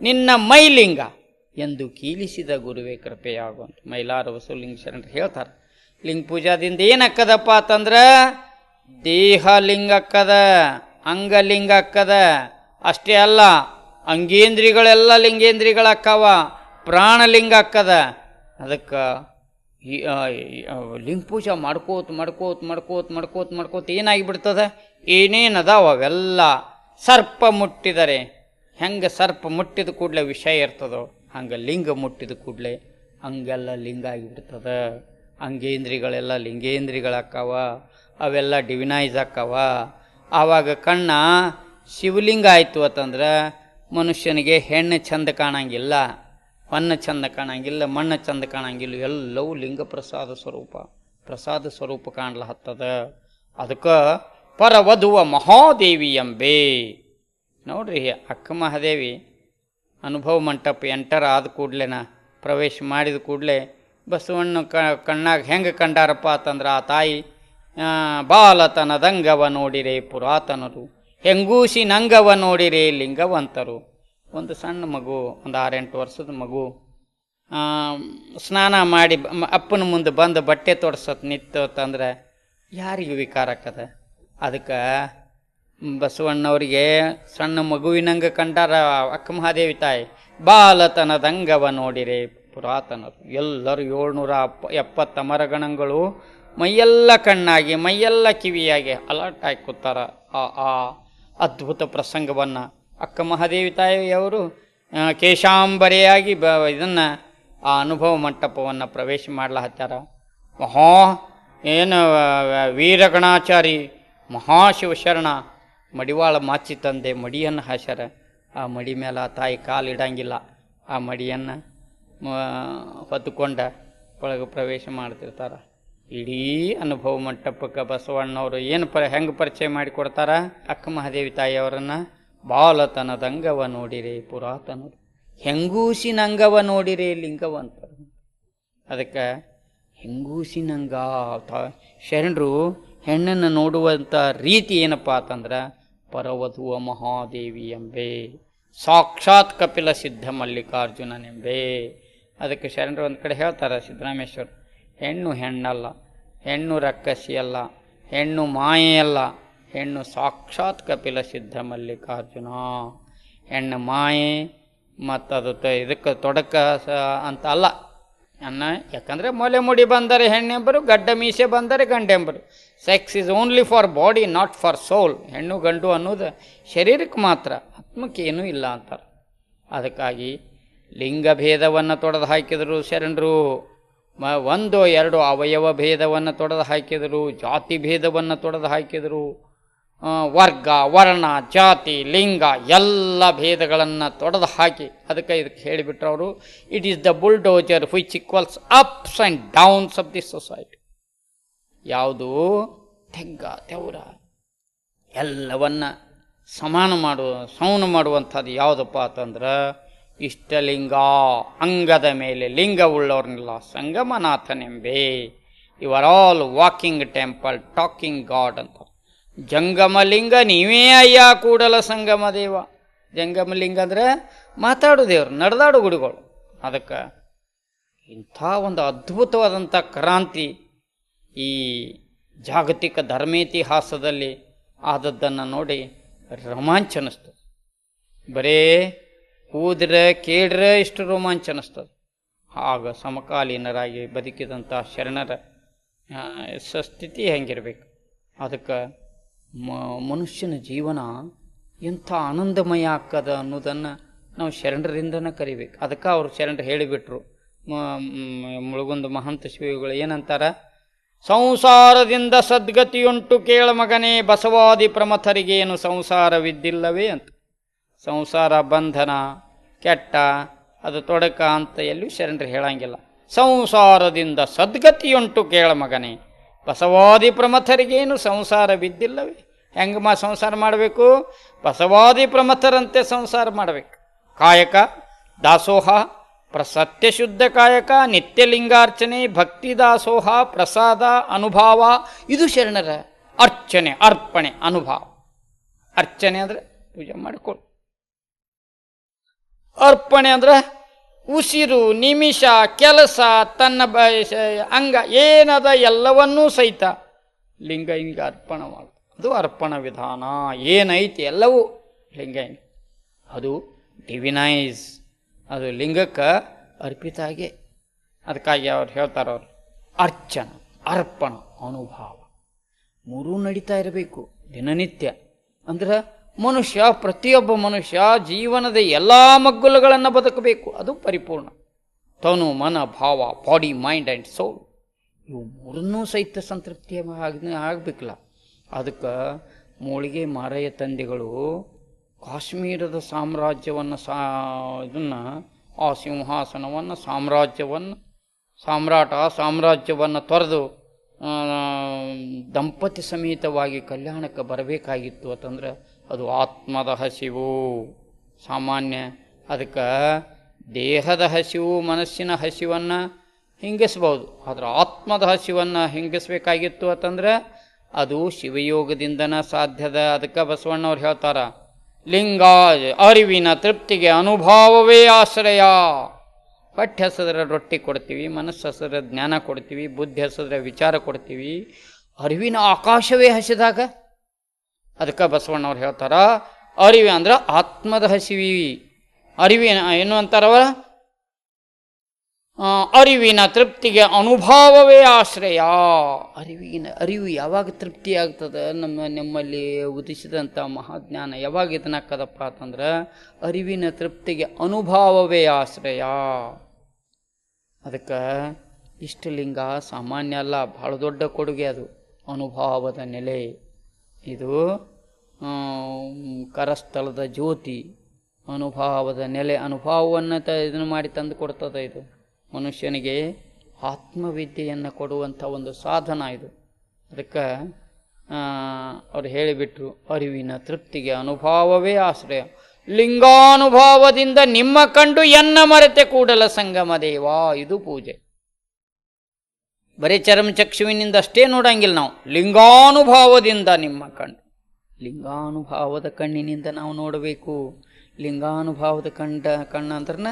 ನಿನ್ನ ಮೈಲಿಂಗ ಎಂದು ಕೀಲಿಸಿದ ಗುರುವೇ ಕೃಪೆಯಾಗುವಂತ ಮೈಲಾರ ವಸುಲಿಂಗ ಶರಣರು ಹೇಳ್ತಾರೆ, ಲಿಂಗ ಪೂಜಾದಿಂದ ಏನಕ್ಕದಪ್ಪ ಅಂತಂದ್ರೆ ದೇಹ ಲಿಂಗಕ್ಕದ ಅಂಗಲಿಂಗ ಅಕ್ಕದ ಅಷ್ಟೇ ಅಲ್ಲ, ಅಂಗೇಂದ್ರಿಗಳೆಲ್ಲ ಲಿಂಗೇಂದ್ರಿಗಳಕ್ಕವ, ಪ್ರಾಣಲಿಂಗ ಅಕ್ಕದ. ಅದಕ್ಕೆ ಈ ಲಿಂಗ ಪೂಜೆ ಮಾಡ್ಕೋತ್ ಮಾಡ್ಕೋತ್, ಮಾಡ್ಕೋತ ಮಾಡ್ಕೋತ ಮಾಡ್ಕೋತ ಏನಾಗಿಬಿಡ್ತದೆ? ಏನೇನು ಅದಾವ ಅವೆಲ್ಲ ಸರ್ಪ ಮುಟ್ಟಿದರೆ, ಹೆಂಗೆ ಸರ್ಪ ಮುಟ್ಟಿದ ಕೂಡಲೇ ವಿಷಯ ಇರ್ತದೋ, ಹಂಗೆ ಲಿಂಗ ಮುಟ್ಟಿದ ಕೂಡಲೇ ಹಂಗೆಲ್ಲ ಲಿಂಗ ಆಗಿಬಿಡ್ತದೆ. ಅಂಗೇಂದ್ರಿಗಳೆಲ್ಲ ಲಿಂಗೇಂದ್ರಿಗಳಾಕ್ಕವ, ಅವೆಲ್ಲ ಡಿವಿನೈಸ್ ಆಕ್ಕವ ಆವಾಗ ಕಣ್ಣ ಶಿವಲಿಂಗ ಆಯಿತು ಅಂತಂದ್ರೆ ಮನುಷ್ಯನಿಗೆ ಹೆಣ್ಣು ಚಂದ ಕಾಣಂಗಿಲ್ಲ ಹೊನ್ನ ಚಂದ ಕಾಣಂಗಿಲ್ಲ, ಮಣ್ಣು ಚಂದ ಕಾಣಂಗಿಲ್ಲ, ಎಲ್ಲವೂ ಲಿಂಗ ಪ್ರಸಾದ ಸ್ವರೂಪ ಪ್ರಸಾದ ಸ್ವರೂಪ ಕಾಣ್ಲಹತ್ತದ. ಅದಕ್ಕೆ ಪರವಧುವ ಮಹಾದೇವಿ ಎಂಬೆ. ನೋಡ್ರಿ ಅಕ್ಕ ಮಹಾದೇವಿ, ಅನುಭವ ಮಂಟಪ ಎಂಟರ್ ಆದ ಕೂಡ್ಲೆನ ಪ್ರವೇಶ ಮಾಡಿದ ಕೂಡಲೇ ಬಸವಣ್ಣ ಕ, ಕಣ್ಣಾಗ ಹೆಂಗೆ ಕಂಡಾರಪ್ಪ ಅಂತಂದ್ರೆ ಆ ತಾಯಿ ಬಾಲತನದಂಗವ ನೋಡಿರೆ ಪುರಾತನರು. ಹೆಂಗೂಸಿ ನಂಗವ ನೋಡಿರಿ ಲಿಂಗವಂತರು. ಒಂದು ಸಣ್ಣ ಮಗು, ಒಂದು ಆರೆಂಟು ವರ್ಷದ ಮಗು. ಸ್ನಾನ ಮಾಡಿ ಅಪ್ಪನ ಮುಂದೆ ಬಂದು ಬಟ್ಟೆ ತೊಡ್ಸತ್ ನಿಂತಂದ್ರೆ ಅಂತಂದ್ರೆ ವಿಕಾರ ಆಗ್ತದ ಅದಕ್ಕೆ ಬಸವಣ್ಣವ್ರಿಗೆ ಸಣ್ಣ ಮಗುವಿನಂಗೆ ಕಂಡಾರ ಅಕ್ಕ ಮಹಾದೇವಿ ತಾಯಿ, ಬಾಲತನದಂಗವ ನೋಡಿರಿ ಪುರಾತನರು. ಎಲ್ಲರೂ ಏಳ್ನೂರ ಅಪ್ಪ, ಎಪ್ಪತ್ತ ಮರಗಣಗಳು ಮೈಯೆಲ್ಲ ಕಣ್ಣಾಗಿ, ಮೈಯೆಲ್ಲ ಕಿವಿಯಾಗಿ ಅಲರ್ಟ್ ಆಗಿ ಕೂತಾರ. ಆ ಆ ಅದ್ಭುತ ಪ್ರಸಂಗವನ್ನು. ಅಕ್ಕ ಮಹಾದೇವಿ ತಾಯಿಯವರು ಕೇಶಾಂಬರೆಯಾಗಿ ಬ, ಇದನ್ನು, ಆ ಅನುಭವ ಮಂಟಪವನ್ನು ಪ್ರವೇಶ ಮಾಡ್ಲಹತ್ಯಾರ ಮಹಾ, ಏನು ವೀರಗಣಾಚಾರಿ ಮಹಾಶಿವಶರಣ, ಮಡಿವಾಳ ಮಾಚಿ ತಂದೆ ಮಡಿಯನ್ನು ಹಾಸ್ಯಾರ. ಆ ಮಡಿ ಮೇಲೆ ಆ ತಾಯಿ ಕಾಲು ಇಡಂಗಿಲ್ಲ. ಆ ಮಡಿಯನ್ನು ಹೊತ್ತುಕೊಂಡ, ಒಳಗೆ ಪ್ರವೇಶ ಮಾಡ್ತಿರ್ತಾರೆ. ಇಡೀ ಅನುಭವ ಮಂಟಪಕ್ಕೆ ಬಸವಣ್ಣವರು ಏನು ಪರ, ಹೆಂಗೆ ಪರಿಚಯ ಮಾಡಿಕೊಡ್ತಾರ ಅಕ್ಕ ಮಹಾದೇವಿ ತಾಯಿಯವರನ್ನು ಬಾಲತನದಂಗವ ನೋಡಿರೆ ಪುರಾತನರು. ಹೆಂಗೂಸಿನಂಗವ ನೋಡಿರಿ ಲಿಂಗವ ಅಂತಾರೆ ಅದಕ್ಕೆ ಹೆಂಗೂಸಿನಂಗ ತ- ಶರಣರು, ಹೆಣ್ಣನ್ನು ನೋಡುವಂಥ ರೀತಿ ಏನಪ್ಪ ಅಂತಂದ್ರೆ, ಪರವಧುವ ಮಹಾದೇವಿ ಎಂಬೆ, ಸಾಕ್ಷಾತ್ ಕಪಿಲ ಸಿದ್ಧ ಮಲ್ಲಿಕಾರ್ಜುನನೆಂಬೆ ಅದಕ್ಕೆ ಶರಣರು ಒಂದು ಕಡೆ ಹೇಳ್ತಾರೆ ಸಿದ್ದರಾಮೇಶ್ವರ್ ಹೆಣ್ಣು ಹೆಣ್ಣಲ್ಲ, ಹೆಣ್ಣು ರಕ್ಕಸಿಯಲ್ಲ, ಹೆಣ್ಣು ಮಾಯೆಯಲ್ಲ, ಹೆಣ್ಣು ಸಾಕ್ಷಾತ್ ಕಪಿಲ ಸಿದ್ಧ ಮಲ್ಲಿಕಾರ್ಜುನ ಹೆಣ್ಣು ಮಾಯೆ ಮತ್ತು ಅದು ತ ಇದಕ್ಕೆ ತೊಡಕ ಸ ಅಂತ ಅಲ್ಲ. ಅನ್ನ ಯಾಕಂದರೆ ಮೊಲೆ ಮುಡಿ ಬಂದರೆ ಹೆಣ್ಣೆಂಬರು, ಗಡ್ಡ ಮೀಸೆ ಬಂದರೆ ಗಂಡೆಂಬರು. Sex is only for body, not for soul. ಹೆಣ್ಣು ಗಂಡು ಅನ್ನೋದು ಶರೀರಕ್ಕೆ ಮಾತ್ರ, ಆತ್ಮಕ್ಕೆ ಏನೂ ಇಲ್ಲ ಅಂತಾರೆ. ಅದಕ್ಕಾಗಿ ಲಿಂಗಭೇದವನ್ನು ತೊಡೆದು ಹಾಕಿದರು ಶರಣರು. ಮ, ಒಂದು ಎರಡು ಅವಯವ ಭೇದವನ್ನು ತೊಡೆದು ಹಾಕಿದರು, ಜಾತಿ ಭೇದವನ್ನು ತೊಡೆದು ಹಾಕಿದರು ವರ್ಗ, ವರ್ಣ, ಜಾತಿ, ಲಿಂಗ ಎಲ್ಲ ಭೇದಗಳನ್ನು ತೊಡೆದು ಹಾಕಿ, ಅದಕ್ಕೆ ಇದಕ್ಕೆ ಹೇಳಿಬಿಟ್ರು ಅವರು it is the bulldozer which equals ups and downs of the society ಯಾವುದು? ತೆಗ್ಗ, ತೆವರ. ಎಲ್ಲವನ್ನು ಸಮಾನ ಮಾಡುವ ಸೌನ ಮಾಡುವಂಥದ್ದು ಯಾವುದಪ್ಪ ಅಂತಂದ್ರೆ ಇಷ್ಟಲಿಂಗ, ಅಂಗದ ಮೇಲೆ ಲಿಂಗವುಳ್ಳವ್ರನ್ನೆಲ್ಲ you are all walking temple talking god ಅಂತ. ಜಂಗಮಲಿಂಗ ನೀವೇ ಅಯ್ಯ, ಕೂಡಲ ಸಂಗಮ ದೇವ. ಜಂಗಮಲಿಂಗ ಅಂದರೆ ಮಾತಾಡು ದೇವ್ರು, ನಡೆದಾಡು ಗುಡಿಗಳು. ಅದಕ್ಕೆ ಇಂಥ ಒಂದು ಅದ್ಭುತವಾದಂಥ ಕ್ರಾಂತಿ ಈ ಜಾಗತಿಕ ಧರ್ಮೇತಿಹಾಸದಲ್ಲಿ ಆದದ್ದನ್ನು ನೋಡಿ ರೋಮಾಂಚನಿಸ್ತು. ಬರೇ ಕೂದ್ರೆ ಕೇಳ್ರೆ ಇಷ್ಟು ರೋಮಾಂಚ ಅನ್ನಿಸ್ತದೆ. ಆಗ ಸಮಕಾಲೀನರಾಗಿ ಬದುಕಿದಂಥ ಶರಣರ ಸ್ಥಿತಿ ಹೆಂಗಿರಬೇಕು? ಅದಕ್ಕೆ ಮ- ಮನುಷ್ಯನ ಜೀವನ ಎಂಥ ಆನಂದಮಯ ಆಗ್ತದ ಅನ್ನೋದನ್ನು ನಾವು ಶರಣರಿಂದನೇ ಕರಿಬೇಕು. ಅದಕ್ಕೆ ಅವರು ಶರಣರು ಹೇಳಿಬಿಟ್ರು. ಮುಳುಗುಂದ ಮಹಂತ ಶಿವಿಗಳು ಏನಂತಾರ? ಸಂಸಾರದಿಂದ ಸದ್ಗತಿಯುಂಟು ಕೇಳ ಮಗನೇ, ಬಸವಾದಿ ಪ್ರಮಥರಿಗೇನು ಸಂಸಾರವಿದ್ದಿಲ್ಲವೇ? ಅಂತ. ಸಂಸಾರ ಬಂಧನ, ಕೆಟ್ಟ, ಅದು ತೊಡಕ ಅಂತ ಎಲ್ಲೂ ಶರಣರು ಹೇಳಂಗಿಲ್ಲ. ಸಂಸಾರದಿಂದ ಸದ್ಗತಿಯುಂಟು ಕೇಳ ಮಗನೇ. ಬಸವಾದಿ ಪ್ರಮಥರಿಗೇನು ಸಂಸಾರವಿದ್ದಿಲ್ಲವೇ ಹೆಂಗೆ ಮಾ ಸಂಸಾರ ಮಾಡಬೇಕು? ಬಸವಾದಿ ಪ್ರಮಥರಂತೆ ಸಂಸಾರ ಮಾಡಬೇಕು. ಕಾಯಕ, ದಾಸೋಹ ಪ್ರ ಸತ್ಯಶುದ್ಧ ಕಾಯಕ ನಿತ್ಯಲಿಂಗಾರ್ಚನೆ ಭಕ್ತಿ ದಾಸೋಹ, ಪ್ರಸಾದ, ಅನುಭಾವ, ಇದು ಶರಣರ ಅರ್ಚನೆ, ಅರ್ಪಣೆ, ಅನುಭಾವ. ಅರ್ಚನೆ ಅಂದರೆ ಪೂಜೆ ಮಾಡಿಕೊಡು ಅರ್ಪಣೆ ಅಂದ್ರೆ ಉಸಿರು, ನಿಮಿಷ, ಕೆಲಸ, ತನ್ನ ಬ ಅಂಗ, ಏನದ ಎಲ್ಲವನ್ನೂ ಸಹಿತ ಲಿಂಗ ಹಿಂಗೆ ಅರ್ಪಣ ಅದು ಅರ್ಪಣ ವಿಧಾನ. ಏನೈತಿ ಎಲ್ಲವೂ ಲಿಂಗ ಅದು ಡಿವಿನೈಸ್ ಅದು ಲಿಂಗಕ್ಕೆ ಅರ್ಪಿತ ಆಗಿ ಅದಕ್ಕಾಗಿ ಅವ್ರು ಹೇಳ್ತಾರೆ ಅವರು, ಅರ್ಚನ, ಅರ್ಪಣ, ಅನುಭಾವ. ಮೂರೂ ನಡೀತಾ ಇರಬೇಕು ದಿನನಿತ್ಯ. ಅಂದ್ರೆ ಮನುಷ್ಯ, ಪ್ರತಿಯೊಬ್ಬ ಮನುಷ್ಯ ಜೀವನದ ಎಲ್ಲ ಮಗ್ಗುಲುಗಳನ್ನು ಬದುಕಬೇಕು. ಅದು ಪರಿಪೂರ್ಣ. ತನು ಮನ, ಭಾವ ಬಾಡಿ ಮೈಂಡ್ ಆ್ಯಂಡ್ ಸೋಲ್ ಇವು ಮೂರನ್ನೂ ಸಹಿತ ಸಂತೃಪ್ತಿ ಆಗಿ ಆಗಬೇಕಲ್ಲ. ಅದಕ್ಕೆ ಮೂಳಿಗೆ ಮಾರಯ್ಯ ತಂದೆಗಳು ಕಾಶ್ಮೀರದ ಸಾಮ್ರಾಜ್ಯವನ್ನು ಸಾ ಇದನ್ನು, ಆ ಸಿಂಹಾಸನವನ್ನು, ಸಾಮ್ರಾಜ್ಯವನ್ನು, ಸಾಮ್ರಾಟ ಸಾಮ್ರಾಜ್ಯವನ್ನು ತೊರೆದು ದಂಪತಿ ಸಮೇತವಾಗಿ ಕಲ್ಯಾಣಕ್ಕೆ ಬರಬೇಕಾಗಿತ್ತು ಅಂತಂದ್ರೆ ಅದು ಆತ್ಮದ ಹಸಿವು ಸಾಮಾನ್ಯ ಅದಕ್ಕೆ ದೇಹದ ಹಸಿವು, ಮನಸ್ಸಿನ ಹಸಿವನ್ನು ಹಿಂಗಿಸ್ಬೋದು. ಆದರೆ ಆತ್ಮದ ಹಸಿವನ್ನು ಹಿಂಗಿಸ್ಬೇಕಾಗಿತ್ತು ಅಂತಂದ್ರೆ ಅದು ಶಿವಯೋಗದಿಂದನ ಸಾಧ್ಯದ. ಅದಕ್ಕೆ ಬಸವಣ್ಣವ್ರು ಹೇಳ್ತಾರೆ, ಲಿಂಗ ಅರಿವಿನ ತೃಪ್ತಿಗೆ ಅನುಭಾವವೇ ಆಶ್ರಯ. ಹೊಟ್ಟೆ ಹಸಿದ್ರೆ ರೊಟ್ಟಿ ಕೊಡ್ತೀವಿ, ಮನಸ್ಸು ಹಸಿದ್ರೆ ಜ್ಞಾನ ಕೊಡ್ತೀವಿ, ಬುದ್ಧಿ ಹಸಿದ್ರೆ ವಿಚಾರ ಕೊಡ್ತೀವಿ. ಅರಿವಿನ ಆಕಾಶವೇ ಹಸಿದಾಗ ಅದಕ್ಕೆ ಬಸವಣ್ಣವ್ರು ಹೇಳ್ತಾರ, ಅರಿವಿ ಅಂದ್ರೆ ಆತ್ಮದ ಹಸಿವಿ ಅರಿವಿನ ಏನು ಅಂತಾರವ ಅರಿವಿನ ತೃಪ್ತಿಗೆ ಅನುಭಾವವೇ ಆಶ್ರಯ. ಅರಿವಿನ, ಅರಿವು ಯಾವಾಗ ತೃಪ್ತಿ ಆಗ್ತದೆ? ನಮ್ಮ, ನಮ್ಮಲ್ಲಿ ಉದಿಸಿದಂಥ ಮಹಾಜ್ಞಾನ ಯಾವಾಗ ಇದನ್ನಾಕದಪ್ಪ ಅಂತಂದ್ರೆ, ಅರಿವಿನ ತೃಪ್ತಿಗೆ ಅನುಭಾವವೇ ಆಶ್ರಯ. ಅದಕ್ಕೆ ಇಷ್ಟಲಿಂಗ ಸಾಮಾನ್ಯ ಅಲ್ಲ ಬಹಳ ದೊಡ್ಡ ಕೊಡುಗೆ ಅದು, ಅನುಭವದ ನೆಲೆ. ಇದು ಕರಸ್ಥಳದ ಜ್ಯೋತಿ ಅನುಭಾವದ ನೆಲೆ, ಅನುಭವವನ್ನು ತ, ಇದನ್ನು ಮಾಡಿ ತಂದು ಕೊಡ್ತದೆ ಇದು. ಮನುಷ್ಯನಿಗೆ ಆತ್ಮವಿದ್ಯೆಯನ್ನು ಕೊಡುವಂಥ ಒಂದು ಸಾಧನ ಇದು. ಅದಕ್ಕೆ ಅವರು ಹೇಳಿಬಿಟ್ರು, ಅರಿವಿನ ತೃಪ್ತಿಗೆ ಅನುಭಾವವೇ ಆಶ್ರಯ. ಲಿಂಗಾನುಭಾವದಿಂದ ನಿಮ್ಮ ಕಂಡು ಎನ್ನ ಮರೆತೆ ಕೂಡಲ ಸಂಗಮ ದೇವಾ, ಇದು ಪೂಜೆ. ಬರೀ ಚರಮಚಕ್ಷುವಿನಿಂದ ಅಷ್ಟೇ ನೋಡಂಗಿಲ್ಲ ನಾವು. ಲಿಂಗಾನುಭಾವದಿಂದ ನಿಮ್ಮ ಕಣ್ಣು. ಲಿಂಗಾನುಭಾವದ ಕಣ್ಣಿನಿಂದ ನಾವು ನೋಡಬೇಕು. ಲಿಂಗಾನುಭಾವದ ಕಂಡ ಕಣ್ಣ ಅಂದ್ರನ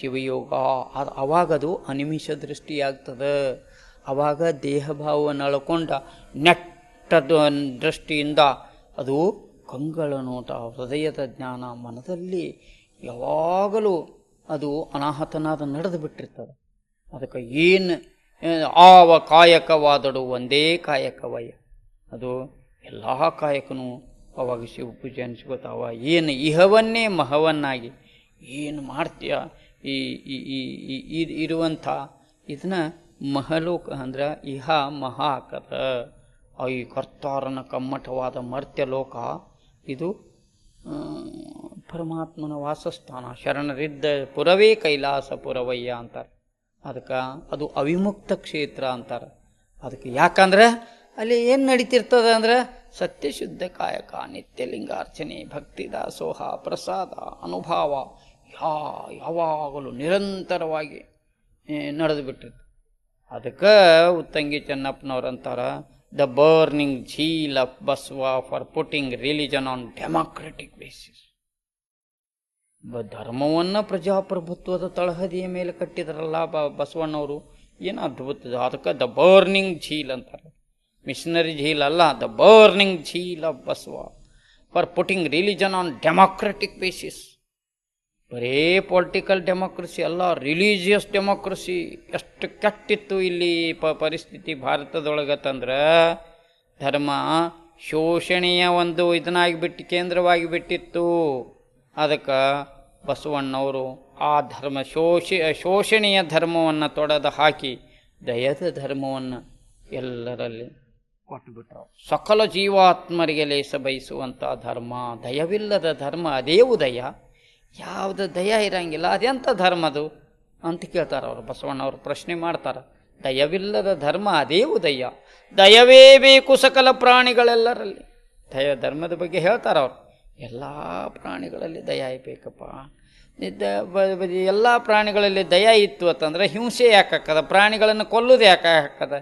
ಶಿವಯೋಗ. ಅದು ಅವಾಗದು ಅನಿಮಿಷ ದೃಷ್ಟಿಯಾಗ್ತದೆ. ಅವಾಗ ದೇಹಭಾವವನ್ನು ಅಳ್ಕೊಂಡ ನೆಟ್ಟದ ದೃಷ್ಟಿಯಿಂದ ಅದು ಕಂಗಳ ನೋಟ ಹೃದಯದ ಜ್ಞಾನ ಮನದಲ್ಲಿ ಯಾವಾಗಲೂ ಅದು ಅನಾಹತನಾದ ನಡೆದು ಬಿಟ್ಟಿರ್ತದೆ. ಅದಕ್ಕೆ ಏನು ಆವ ಕಾಯಕವಾದಡು ಒಂದೇ ಕಾಯಕವಯ್ಯ. ಅದು ಎಲ್ಲ ಕಾಯಕನು ಅವಾಗ ಶಿವ ಪೂಜೆ ಅನಿಸ್ಕೋತಾವ. ಏನು ಇಹವನ್ನೇ ಮಹವನ್ನಾಗಿ ಏನು ಮಾಡ್ತೀಯ? ಈ ಇರುವಂಥ ಇದನ್ನ ಮಹಲೋಕ ಅಂದ್ರೆ ಇಹ ಮಹಾಕದ. ಈ ಕರ್ತಾರನ ಕಮ್ಮಟವಾದ ಮರ್ತ್ಯ ಲೋಕ ಇದು ಪರಮಾತ್ಮನ ವಾಸಸ್ಥಾನ. ಶರಣರಿದ್ದ ಪುರವೇ ಕೈಲಾಸ ಪುರವಯ್ಯ ಅಂತಾರೆ. ಅದಕ್ಕೆ ಅದು ಅವಿಮುಕ್ತ ಕ್ಷೇತ್ರ ಅಂತಾರೆ. ಅದಕ್ಕೆ ಯಾಕಂದ್ರೆ ಅಲ್ಲಿ ಏನು ನಡೀತಿರ್ತದೆ ಅಂದ್ರೆ ಸತ್ಯಶುದ್ಧ ಕಾಯಕ, ನಿತ್ಯ ಲಿಂಗಾರ್ಚನೆ, ಭಕ್ತಿ, ದಾಸೋಹ, ಪ್ರಸಾದ, ಅನುಭಾವ, ಯಾ, ಯಾವಾಗಲೂ ನಿರಂತರವಾಗಿ ನಡೆದು ಬಿಟ್ಟಿರ್ತದೆ. ಅದಕ್ಕೆ ಉತ್ತಂಗಿ ಚೆನ್ನಪ್ಪನವ್ರು ಅಂತಾರೆ, the burning zeal of Basava for putting religion on democratic basis. ಧರ್ಮವನ್ನು ಪ್ರಜಾಪ್ರಭುತ್ವದ ತಳಹದಿಯ ಮೇಲೆ ಕಟ್ಟಿದ್ರಲ್ಲ ಬ ಬಸವಣ್ಣವರು. ಏನು ಅದ್ಭುತ ಅದಕ್ಕೆ ದ ಬರ್ನಿಂಗ್ ಝೀಲ್ ಅಂತಾರೆ. ಮಿಷನರಿ ಝೀಲ್ ಅಲ್ಲ, the burning zeal of Basava. For putting religion on democratic basis. ಬರೇ ಪೊಲಿಟಿಕಲ್ ಡೆಮೋಕ್ರಸಿ ಅಲ್ಲ, ರಿಲಿಜಿಯಸ್ ಡೆಮೋಕ್ರಸಿ. ಎಷ್ಟು ಕೆಟ್ಟಿತ್ತು ಇಲ್ಲಿ ಪ ಪರಿಸ್ಥಿತಿ ಭಾರತದೊಳಗತ್ತಂದ್ರೆ ಧರ್ಮ ಶೋಷಣೆಯ ಒಂದು ಇದನ್ನಾಗಿಬಿಟ್ಟು ಕೇಂದ್ರವಾಗಿ ಬಿಟ್ಟಿತ್ತು. ಅದಕ್ಕೆ ಬಸವಣ್ಣವರು ಆ ಧರ್ಮ ಶೋಷಿ, ಶೋಷಣೆಯ ಧರ್ಮವನ್ನು ತೊಡೆದು ಹಾಕಿ ದಯದ ಧರ್ಮವನ್ನು ಎಲ್ಲರಲ್ಲಿ ಕೊಟ್ಟುಬಿಟ್ರು ಸಕಲ ಜೀವಾತ್ಮರಿಗೆ ಲೇಸ ಬಯಸುವಂಥ ಧರ್ಮ, ದಯವಿಲ್ಲದ ಧರ್ಮ, ಅದೇ ಉದಯ. ಯಾವುದು ದಯ ಇರಂಗಿಲ್ಲ ಅದೆಂಥ ಧರ್ಮ ಅದು ಅಂತ ಕೇಳ್ತಾರೆ ಅವರು. ಬಸವಣ್ಣವರು ಪ್ರಶ್ನೆ ಮಾಡ್ತಾರೆ, ದಯವಿಲ್ಲದ ಧರ್ಮ, ಅದೇ ಉದಯ. ದಯವೇ ಬೇಕು ಸಕಲ ಪ್ರಾಣಿಗಳೆಲ್ಲರಲ್ಲಿ. ದಯ ಧರ್ಮದ ಬಗ್ಗೆ ಹೇಳ್ತಾರೆ ಅವರು. ಎಲ್ಲ ಪ್ರಾಣಿಗಳಲ್ಲಿ ದಯ ಬೇಕಪ್ಪ ಎಲ್ಲ ಪ್ರಾಣಿಗಳಲ್ಲಿ ದಯ ಇತ್ತು ಅಂತಂದ್ರೆ ಹಿಂಸೆ ಯಾಕೆ ಹಾಕದ? ಪ್ರಾಣಿಗಳನ್ನು ಕೊಲ್ಲುದು ಯಾಕೆ ಹಾಕದ?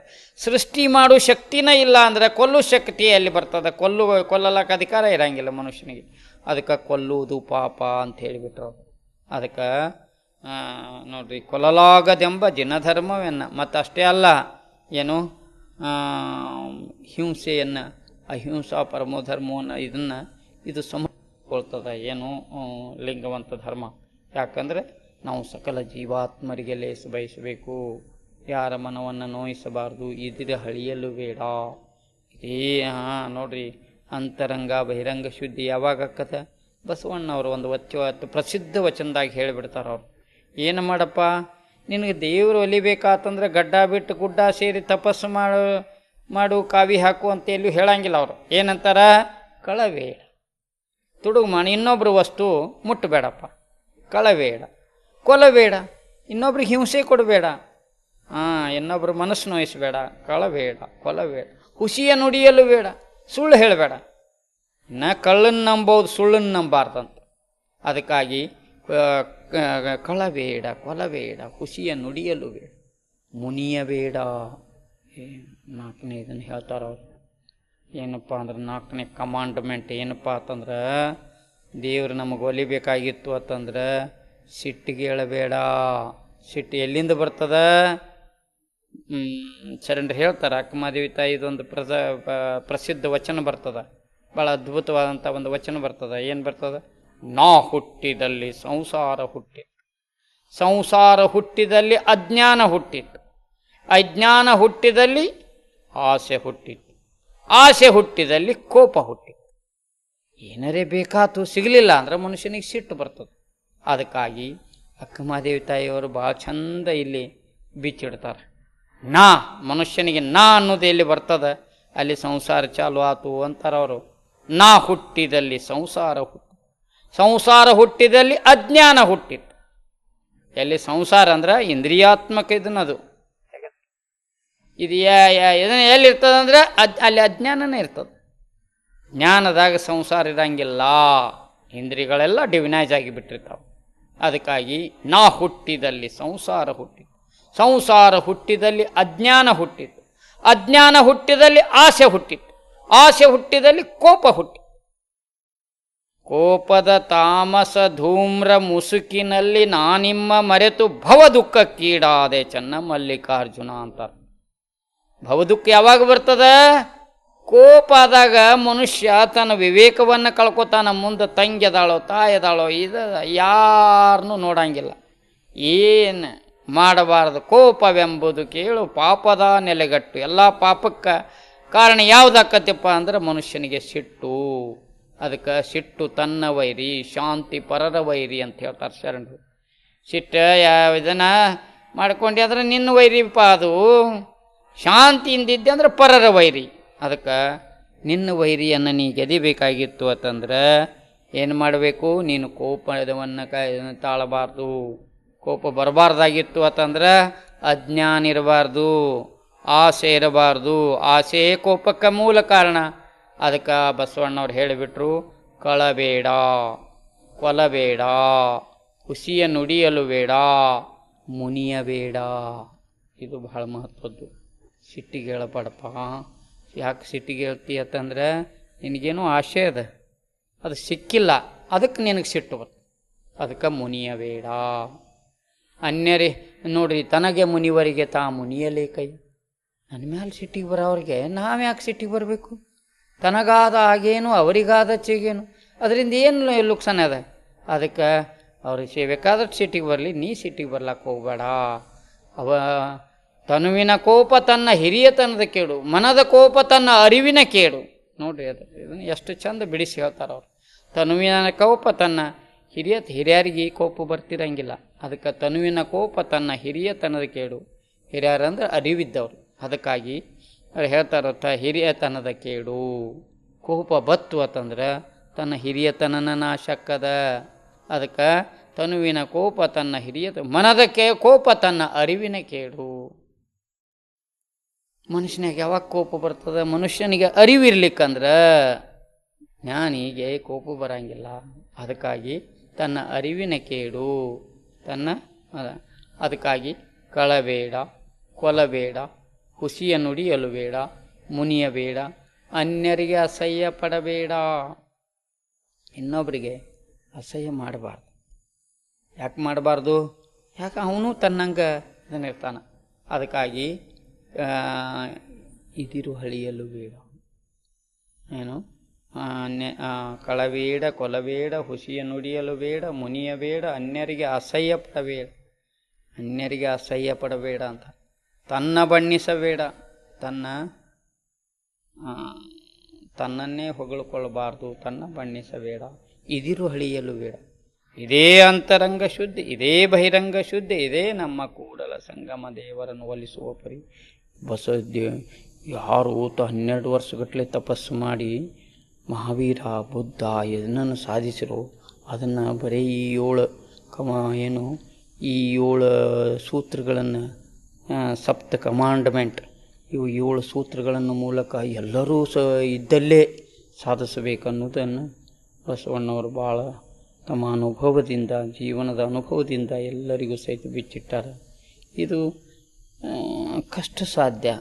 ಸೃಷ್ಟಿ ಮಾಡೋ ಶಕ್ತಿನೇ ಇಲ್ಲ ಅಂದರೆ ಕೊಲ್ಲು ಶಕ್ತಿ ಅಲ್ಲಿ ಬರ್ತದೆ? ಕೊಲ್ಲು ಕೊಲ್ಲಲಕ್ಕೆ ಅಧಿಕಾರ ಇರಂಗಿಲ್ಲ ಮನುಷ್ಯನಿಗೆ. ಅದಕ್ಕೆ ಕೊಲ್ಲುವುದು ಪಾಪ ಅಂತ ಹೇಳಿಬಿಟ್ರು. ಅದಕ್ಕೆ ನೋಡ್ರಿ, ಕೊಲ್ಲಲಾಗದೆಂಬ ಜಿನಧರ್ಮವೆನ್ನ ಮತ್ತು ಅಷ್ಟೇ ಅಲ್ಲ, ಏನು ಹಿಂಸೆಯನ್ನು, ಅಹಿಂಸಾ ಪರಮೋ ಧರ್ಮವನ್ನು ಇದನ್ನು, ಇದು ಸಮಕೊಳ್ತದೆ ಏನು ಲಿಂಗವಂತ ಧರ್ಮ? ಯಾಕಂದರೆ ನಾವು ಸಕಲ ಜೀವಾತ್ಮರಿಗೆ ಲೇಸ ಬಯಸಬೇಕು. ಯಾರ ಮನವನ್ನು ನೋಯಿಸಬಾರ್ದು ಇದಿರ ಹಳಿಯಲು ಬೇಡ. ಇದೇ ಹಾಂ ನೋಡ್ರಿ, ಅಂತರಂಗ, ಬಹಿರಂಗ ಶುದ್ಧಿ ಯಾವಾಗ ಆಕ್ಕದ ಬಸವಣ್ಣವರು ಒಂದು ವಚ ಪ್ರಸಿದ್ಧ ವಚನದಾಗಿ ಹೇಳಿಬಿಡ್ತಾರೆ ಅವರು. ಏನು ಮಾಡಪ್ಪ? ನಿನಗೆ ದೇವರು ಒಲಿಬೇಕಾತಂದ್ರೆ ಗಡ್ಡ ಬಿಟ್ಟು ಗುಡ್ಡ ಸೇರಿ ತಪಸ್ಸು ಮಾಡು ಮಾಡು, ಕಾವಿ ಹಾಕು ಅಂತ ಎಲ್ಲೂ ಹೇಳಂಗಿಲ್ಲ ಅವರು. ಏನಂತಾರ? ಕಳಬೇಡ ತುಡುಗು ಮಾಡಿ ಇನ್ನೊಬ್ಬರು ವಸ್ತು ಮುಟ್ಟಬೇಡಪ್ಪ. ಕಳಬೇಡ. ಕೊಲಬೇಡ ಇನ್ನೊಬ್ರಿಗೆ ಹಿಂಸೆ ಕೊಡಬೇಡ. ಹಾಂ ಇನ್ನೊಬ್ಬರು ಮನಸ್ಸು ನೋಯಿಸಬೇಡ. ಕಳಬೇಡ ಕೊಲಬೇಡ ಹುಸಿಯ ನುಡಿಯಲು ಬೇಡ. ಸುಳ್ಳು ಹೇಳಬೇಡ. ನ ಕಳ್ಳನ್ನು ನಂಬೋದು ಸುಳ್ಳನ್ನು ನಂಬಾರ್ದಂತ. ಅದಕ್ಕಾಗಿ ಕಳಬೇಡ ಕೊಲಬೇಡ ಹುಸಿಯ ನುಡಿಯಲು ಬೇಡ. ಮುನಿಯಬೇಡ. ನಾಲ್ಕನೇ ಇದನ್ನು ಹೇಳ್ತಾರ ಅವ್ರು ಏನಪ್ಪ ಅಂದ್ರೆ ನಾಲ್ಕನೇ ಕಮಾಂಡ್ಮೆಂಟ್ ಏನಪ್ಪ ಅಂತಂದ್ರೆ, ದೇವ್ರು ನಮಗೆ ಒಲಿಬೇಕಾಗಿತ್ತು ಅಂತಂದ್ರೆ, ಸಿಟ್ಟಿಗೆ ಹೇಳಬೇಡ. ಸಿಟ್ಟು ಎಲ್ಲಿಂದ ಬರ್ತದ? ಶರಣರು ಹೇಳ್ತಾರೆ ಅಕ್ಕಮಾದೇವಿ ತಾಯಿದೊಂದು ಪ್ರಸ ಪ್ರಸಿದ್ಧ ವಚನ ಬರ್ತದ. ಭಾಳ ಅದ್ಭುತವಾದಂಥ ಒಂದು ವಚನ ಬರ್ತದ. ಏನು ಬರ್ತದ? ನಾ ಹುಟ್ಟಿದಲ್ಲಿ ಸಂಸಾರ ಹುಟ್ಟಿತ್ತು. ಸಂಸಾರ ಹುಟ್ಟಿದಲ್ಲಿ ಅಜ್ಞಾನ ಹುಟ್ಟಿತ್ತು. ಅಜ್ಞಾನ ಹುಟ್ಟಿದಲ್ಲಿ ಆಸೆ ಹುಟ್ಟಿತ್ತು. ಆಸೆ ಹುಟ್ಟಿದಲ್ಲಿ ಕೋಪ ಹುಟ್ಟಿ ಏನರೇ ಬೇಕಾತು, ಸಿಗಲಿಲ್ಲ ಅಂದ್ರೆ ಮನುಷ್ಯನಿಗೆ ಸಿಟ್ಟು ಬರ್ತದೆ. ಅದಕ್ಕಾಗಿ ಅಕ್ಕಮಹಾದೇವಿ ತಾಯಿಯವರು ಭಾಳ ಚಂದ ಇಲ್ಲಿ ಬಿಚ್ಚಿಡ್ತಾರೆ. ನಾ, ಮನುಷ್ಯನಿಗೆ ನಾ ಅನ್ನೋದು ಎಲ್ಲಿ ಬರ್ತದೆ, ಅಲ್ಲಿ ಸಂಸಾರ ಚಾಲು ಆತು ಅಂತಾರೆ ಅವರು. ನಾ ಹುಟ್ಟಿದಲ್ಲಿ ಸಂಸಾರ ಹುಟ್ಟಿ. ಸಂಸಾರ ಹುಟ್ಟಿದಲ್ಲಿ ಅಜ್ಞಾನ ಹುಟ್ಟಿತ್ತು. ಎಲ್ಲಿ ಸಂಸಾರ ಅಂದ್ರೆ ಇಂದ್ರಿಯಾತ್ಮಕ ಇದನ್ನದು. ಇದು ಎಲ್ಲಿರ್ತದಂದ್ರೆ ಇದನ್ನ ಎಲ್ಲಿರ್ತದೆ ಅಂದ್ರೆ ಅದ್, ಅಲ್ಲಿ ಅಜ್ಞಾನನೇ ಇರ್ತದೆ. ಜ್ಞಾನದಾಗ ಸಂಸಾರ ಇರಂಗಿಲ್ಲ. ಇಂದ್ರಿಗಳೆಲ್ಲ ಡಿವಿನೈಸ್ ಆಗಿ ಬಿಟ್ಟಿರ್ತಾವೆ. ಅದಕ್ಕಾಗಿ ನಾ ಹುಟ್ಟಿದಲ್ಲಿ ಸಂಸಾರ ಹುಟ್ಟಿತ್ತು. ಸಂಸಾರ ಹುಟ್ಟಿದಲ್ಲಿ ಅಜ್ಞಾನ ಹುಟ್ಟಿತ್ತು. ಅಜ್ಞಾನ ಹುಟ್ಟಿದಲ್ಲಿ ಆಸೆ ಹುಟ್ಟಿತ್ತು. ಆಸೆ ಹುಟ್ಟಿದಲ್ಲಿ ಕೋಪ ಹುಟ್ಟಿತ್ತು. ಕೋಪದ ತಾಮಸ ಧೂಮ್ರ ಮುಸುಕಿನಲ್ಲಿ ನಾನಿಮ್ಮ ಮರೆತು ಭವ ದುಃಖಕ್ಕೀಡಾದೆ ಚೆನ್ನ ಮಲ್ಲಿಕಾರ್ಜುನ ಅಂತಾರೆ. ಭವದುಃಖ ಯಾವಾಗ ಬರ್ತದ? ಕೋಪ ಆದಾಗ ಮನುಷ್ಯ ತನ್ನ ವಿವೇಕವನ್ನು ಕಳ್ಕೊತಾನ, ಮುಂದೆ ತಂಗ್ಯದಾಳೋ ತಾಯದಾಳೋ, ಇದು ಯಾರನ್ನೂ ನೋಡಂಗಿಲ್ಲ. ಏನು ಮಾಡಬಾರದು? ಕೋಪವೆಂಬುದು ಕೇಳು, ಪಾಪದ ನೆಲೆಗಟ್ಟು. ಎಲ್ಲ ಪಾಪಕ್ಕೆ ಕಾರಣ ಯಾವುದಾಕತ್ತಪ್ಪ ಅಂದ್ರೆ ಮನುಷ್ಯನಿಗೆ ಸಿಟ್ಟು. ಅದಕ್ಕೆ ಸಿಟ್ಟು ತನ್ನ ವೈರಿ, ಶಾಂತಿ ಪರರ ವೈರಿ ಅಂತ ಹೇಳ್ತಾರೆ ಶರಣರು. ಸಿಟ್ಟು ಯಾವ ಇದನ್ನು ಮಾಡ್ಕೊಂಡೆ ಅಂದ್ರೆ ನಿನ್ನ ವೈರಿಪ್ಪ ಅದು. ಶಾಂತಿಯಿಂದಿದ್ದೆ ಅಂದ್ರೆ ಪರರ ವೈರಿ. ಅದಕ್ಕೆ ನಿನ್ನ ವೈರಿಯನ್ನು ನೀ ಗೆದಿಬೇಕಾಗಿತ್ತು ಅಂತಂದ್ರೆ ಏನು ಮಾಡಬೇಕು? ನೀನು ಕೋಪದವನ್ನು ಕ ತಾಳಬಾರ್ದು. ಕೋಪ ಬರಬಾರ್ದಾಗಿತ್ತು ಅಂತಂದ್ರೆ ಅಜ್ಞಾನ ಇರಬಾರ್ದು, ಆಸೆ ಇರಬಾರ್ದು. ಆಸೆ ಕೋಪಕ್ಕೆ ಮೂಲ ಕಾರಣ. ಅದಕ್ಕೆ ಬಸವಣ್ಣವ್ರು ಹೇಳಿಬಿಟ್ರು, ಕಳಬೇಡ, ಕೊಲಬೇಡ ಹುಸಿಯ ನುಡಿಯಲು ಬೇಡ, ಮುನಿಯಬೇಡ. ಇದು ಬಹಳ ಮಹತ್ವದ್ದು. ಸಿಟ್ಟಿಗೆ ಹೇಳಬೇಡಪ್ಪ ಯಾಕೆ ಸಿಟ್ಟಿಗೆ ಹೇಳ್ತೀಯ ಅಂತಂದ್ರೆ ನಿನಗೇನೋ ಆಸೆ ಅದ. ಅದು ಸಿಕ್ಕಿಲ್ಲ. ಅದಕ್ಕೆ ನಿನಗೆ ಸಿಟ್ಟು ಬರ್ತದೆ. ಅದಕ್ಕೆ ಮುನಿಯಬೇಡ ಅನ್ಯರೇ, ನೋಡ್ರಿ, ತನಗೆ ಮುನಿವರಿಗೆ ತಾ ಮುನಿಯಲೇ ಕೈ. ನನ್ನ ಮ್ಯಾಲೆ ಸಿಟ್ಟಿಗೆ ಬರೋವ್ರಿಗೆ ನಾವು ಯಾಕೆ ಸಿಟ್ಟಿಗೆ ಬರಬೇಕು? ತನಗಾದ ಹಾಗೇನು, ಅವರಿಗಾದ ಚಿಗೇನು? ಅದರಿಂದ ಏನು ಲುಕ್ಸಾನ ಅದ? ಅದಕ್ಕೆ ಅವ್ರಿಗೆ ಬೇಕಾದಷ್ಟು ಸಿಟ್ಟಿಗೆ ಬರಲಿ, ನೀ ಸಿಟ್ಟಿಗೆ ಬರ್ಲಕ್ಕೆ ಹೋಗಬೇಡ. ಅವ ತನುವಿನ ಕೋಪ ತನ್ನ ಹಿರಿಯತನದ ಕೇಡು, ಮನದ ಕೋಪ ತನ್ನ ಅರಿವಿನ ಕೇಡು. ನೋಡ್ರಿ ಅದು, ಇದನ್ನು ಎಷ್ಟು ಚಂದ ಬಿಡಿಸಿ ಹೇಳ್ತಾರೆ ಅವರು. ತನುವಿನ ಕೋಪ ತನ್ನ ಹಿರಿಯ, ಹಿರಿಯರಿಗೆ ಕೋಪ ಬರ್ತಿರಂಗಿಲ್ಲ. ಅದಕ್ಕೆ ತನುವಿನ ಕೋಪ ತನ್ನ ಹಿರಿಯತನದ ಕೇಡು. ಹಿರಿಯರಂದ್ರೆ ಅರಿವಿದ್ದವರು. ಅದಕ್ಕಾಗಿ ಅವ್ರು ಹೇಳ್ತಾರೆ ಹಿರಿಯತನದ ಕೇಡು. ಕೋಪ ಬತ್ತು ಅಂತಂದ್ರೆ ತನ್ನ ಹಿರಿಯತನನ ನಾಶಕ್ಕದ ಅದಕ್ಕೆ ತನುವಿನ ಕೋಪ ತನ್ನ ಹಿರಿಯತ, ಮನದ ಕೇ, ಕೋಪ ತನ್ನ ಅರಿವಿನ ಕೇಡು. ಮನುಷ್ಯನಿಗೆ ಯಾವಾಗ ಕೋಪ ಬರ್ತದೆ? ಮನುಷ್ಯನಿಗೆ ಅರಿವಿರ್ಲಿಕ್ಕಂದ್ರೆ ಜ್ಞಾನಿಗೆ ಕೋಪ ಬರಂಗಿಲ್ಲ. ಅದಕ್ಕಾಗಿ ತನ್ನ ಅರಿವಿನ ಕೇಡು, ತನ್ನ, ಅದ- ಅದಕ್ಕಾಗಿ ಕಳಬೇಡ, ಕೊಲಬೇಡ ಹುಸಿಯ ನುಡಿಯಲು ಬೇಡ, ಮುನಿಯಬೇಡ, ಅನ್ಯರಿಗೆ ಅಸಹ್ಯ ಪಡಬೇಡ. ಇನ್ನೊಬ್ಬರಿಗೆ ಅಸಹ್ಯ ಮಾಡಬಾರ್ದು. ಯಾಕೆ ಮಾಡಬಾರ್ದು? ಯಾಕೆ? ಅವನು ತನ್ನಂಗೆ ಇದನ್ನಿರ್ತಾನೆ ಅದಕ್ಕಾಗಿ ಇದಿರು ಹಳಿಯಲು ಬೇಡ. ಏನು? ಕಳಬೇಡ, ಕೊಲಬೇಡ, ಹುಸಿಯ ನುಡಿಯಲು ಬೇಡ ಮುನಿಯಬೇಡ ಅನ್ಯರಿಗೆ ಅಸಹ್ಯ ಪಡಬೇಡ. ಅನ್ಯರಿಗೆ ಅಸಹ್ಯ ಪಡಬೇಡ ಅಂತ. ತನ್ನ ಬಣ್ಣಿಸಬೇಡ. ತನ್ನ ತನ್ನನ್ನೇ ಹೊಗಳಿಕೊಳ್ಳಬಾರ್ದು ತನ್ನ ಬಣ್ಣಿಸಬೇಡ. ಇದಿರು ಹಳಿಯಲು ಬೇಡ. ಇದೇ ಅಂತರಂಗ ಶುದ್ಧಿ, ಇದೇ ಬಹಿರಂಗ ಶುದ್ಧಿ, ಇದೇ ನಮ್ಮ ಕೂಡಲ ಸಂಗಮ ದೇವರನ್ನು ಒಲಿಸುವ ಪರಿ. ಬಸವ ಯಾರು ತ ಹನ್ನೆರಡು ವರ್ಷಗಟ್ಟಲೆ ತಪಸ್ಸು ಮಾಡಿ ಮಹಾವೀರ ಬುದ್ಧ ಏನನ್ನು ಸಾಧಿಸಿರೋ. ಅದನ್ನು ಬರೀ ಈ ಏಳು, ಕಮ, ಏನು, ಈ ಏಳು ಸೂತ್ರಗಳನ್ನು ಸಪ್ತ ಕಮಾಂಡ್ಮೆಂಟ್, ಇವು ಏಳು ಸೂತ್ರಗಳನ್ನು ಮೂಲಕ ಎಲ್ಲರೂ ಸ, ಇದ್ದಲ್ಲೇ ಸಾಧಿಸಬೇಕನ್ನೋದನ್ನು ಬಸವಣ್ಣವರು ಭಾಳ ತಮ್ಮ ಅನುಭವದಿಂದ, ಜೀವನದ ಅನುಭವದಿಂದ ಎಲ್ಲರಿಗೂ ಸಹಿತ ಬಿಚ್ಚಿಟ್ಟಾರೆ. ಇದು ಕಷ್ಟ ಸಾಧ್ಯ.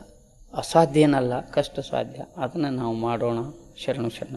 ಅಸಾಧ್ಯ ಏನಲ್ಲ ಕಷ್ಟ ಸಾಧ್ಯ. ಅದನ್ನು ನಾವು ಮಾಡೋಣ ಶರಣು ಶರಣ.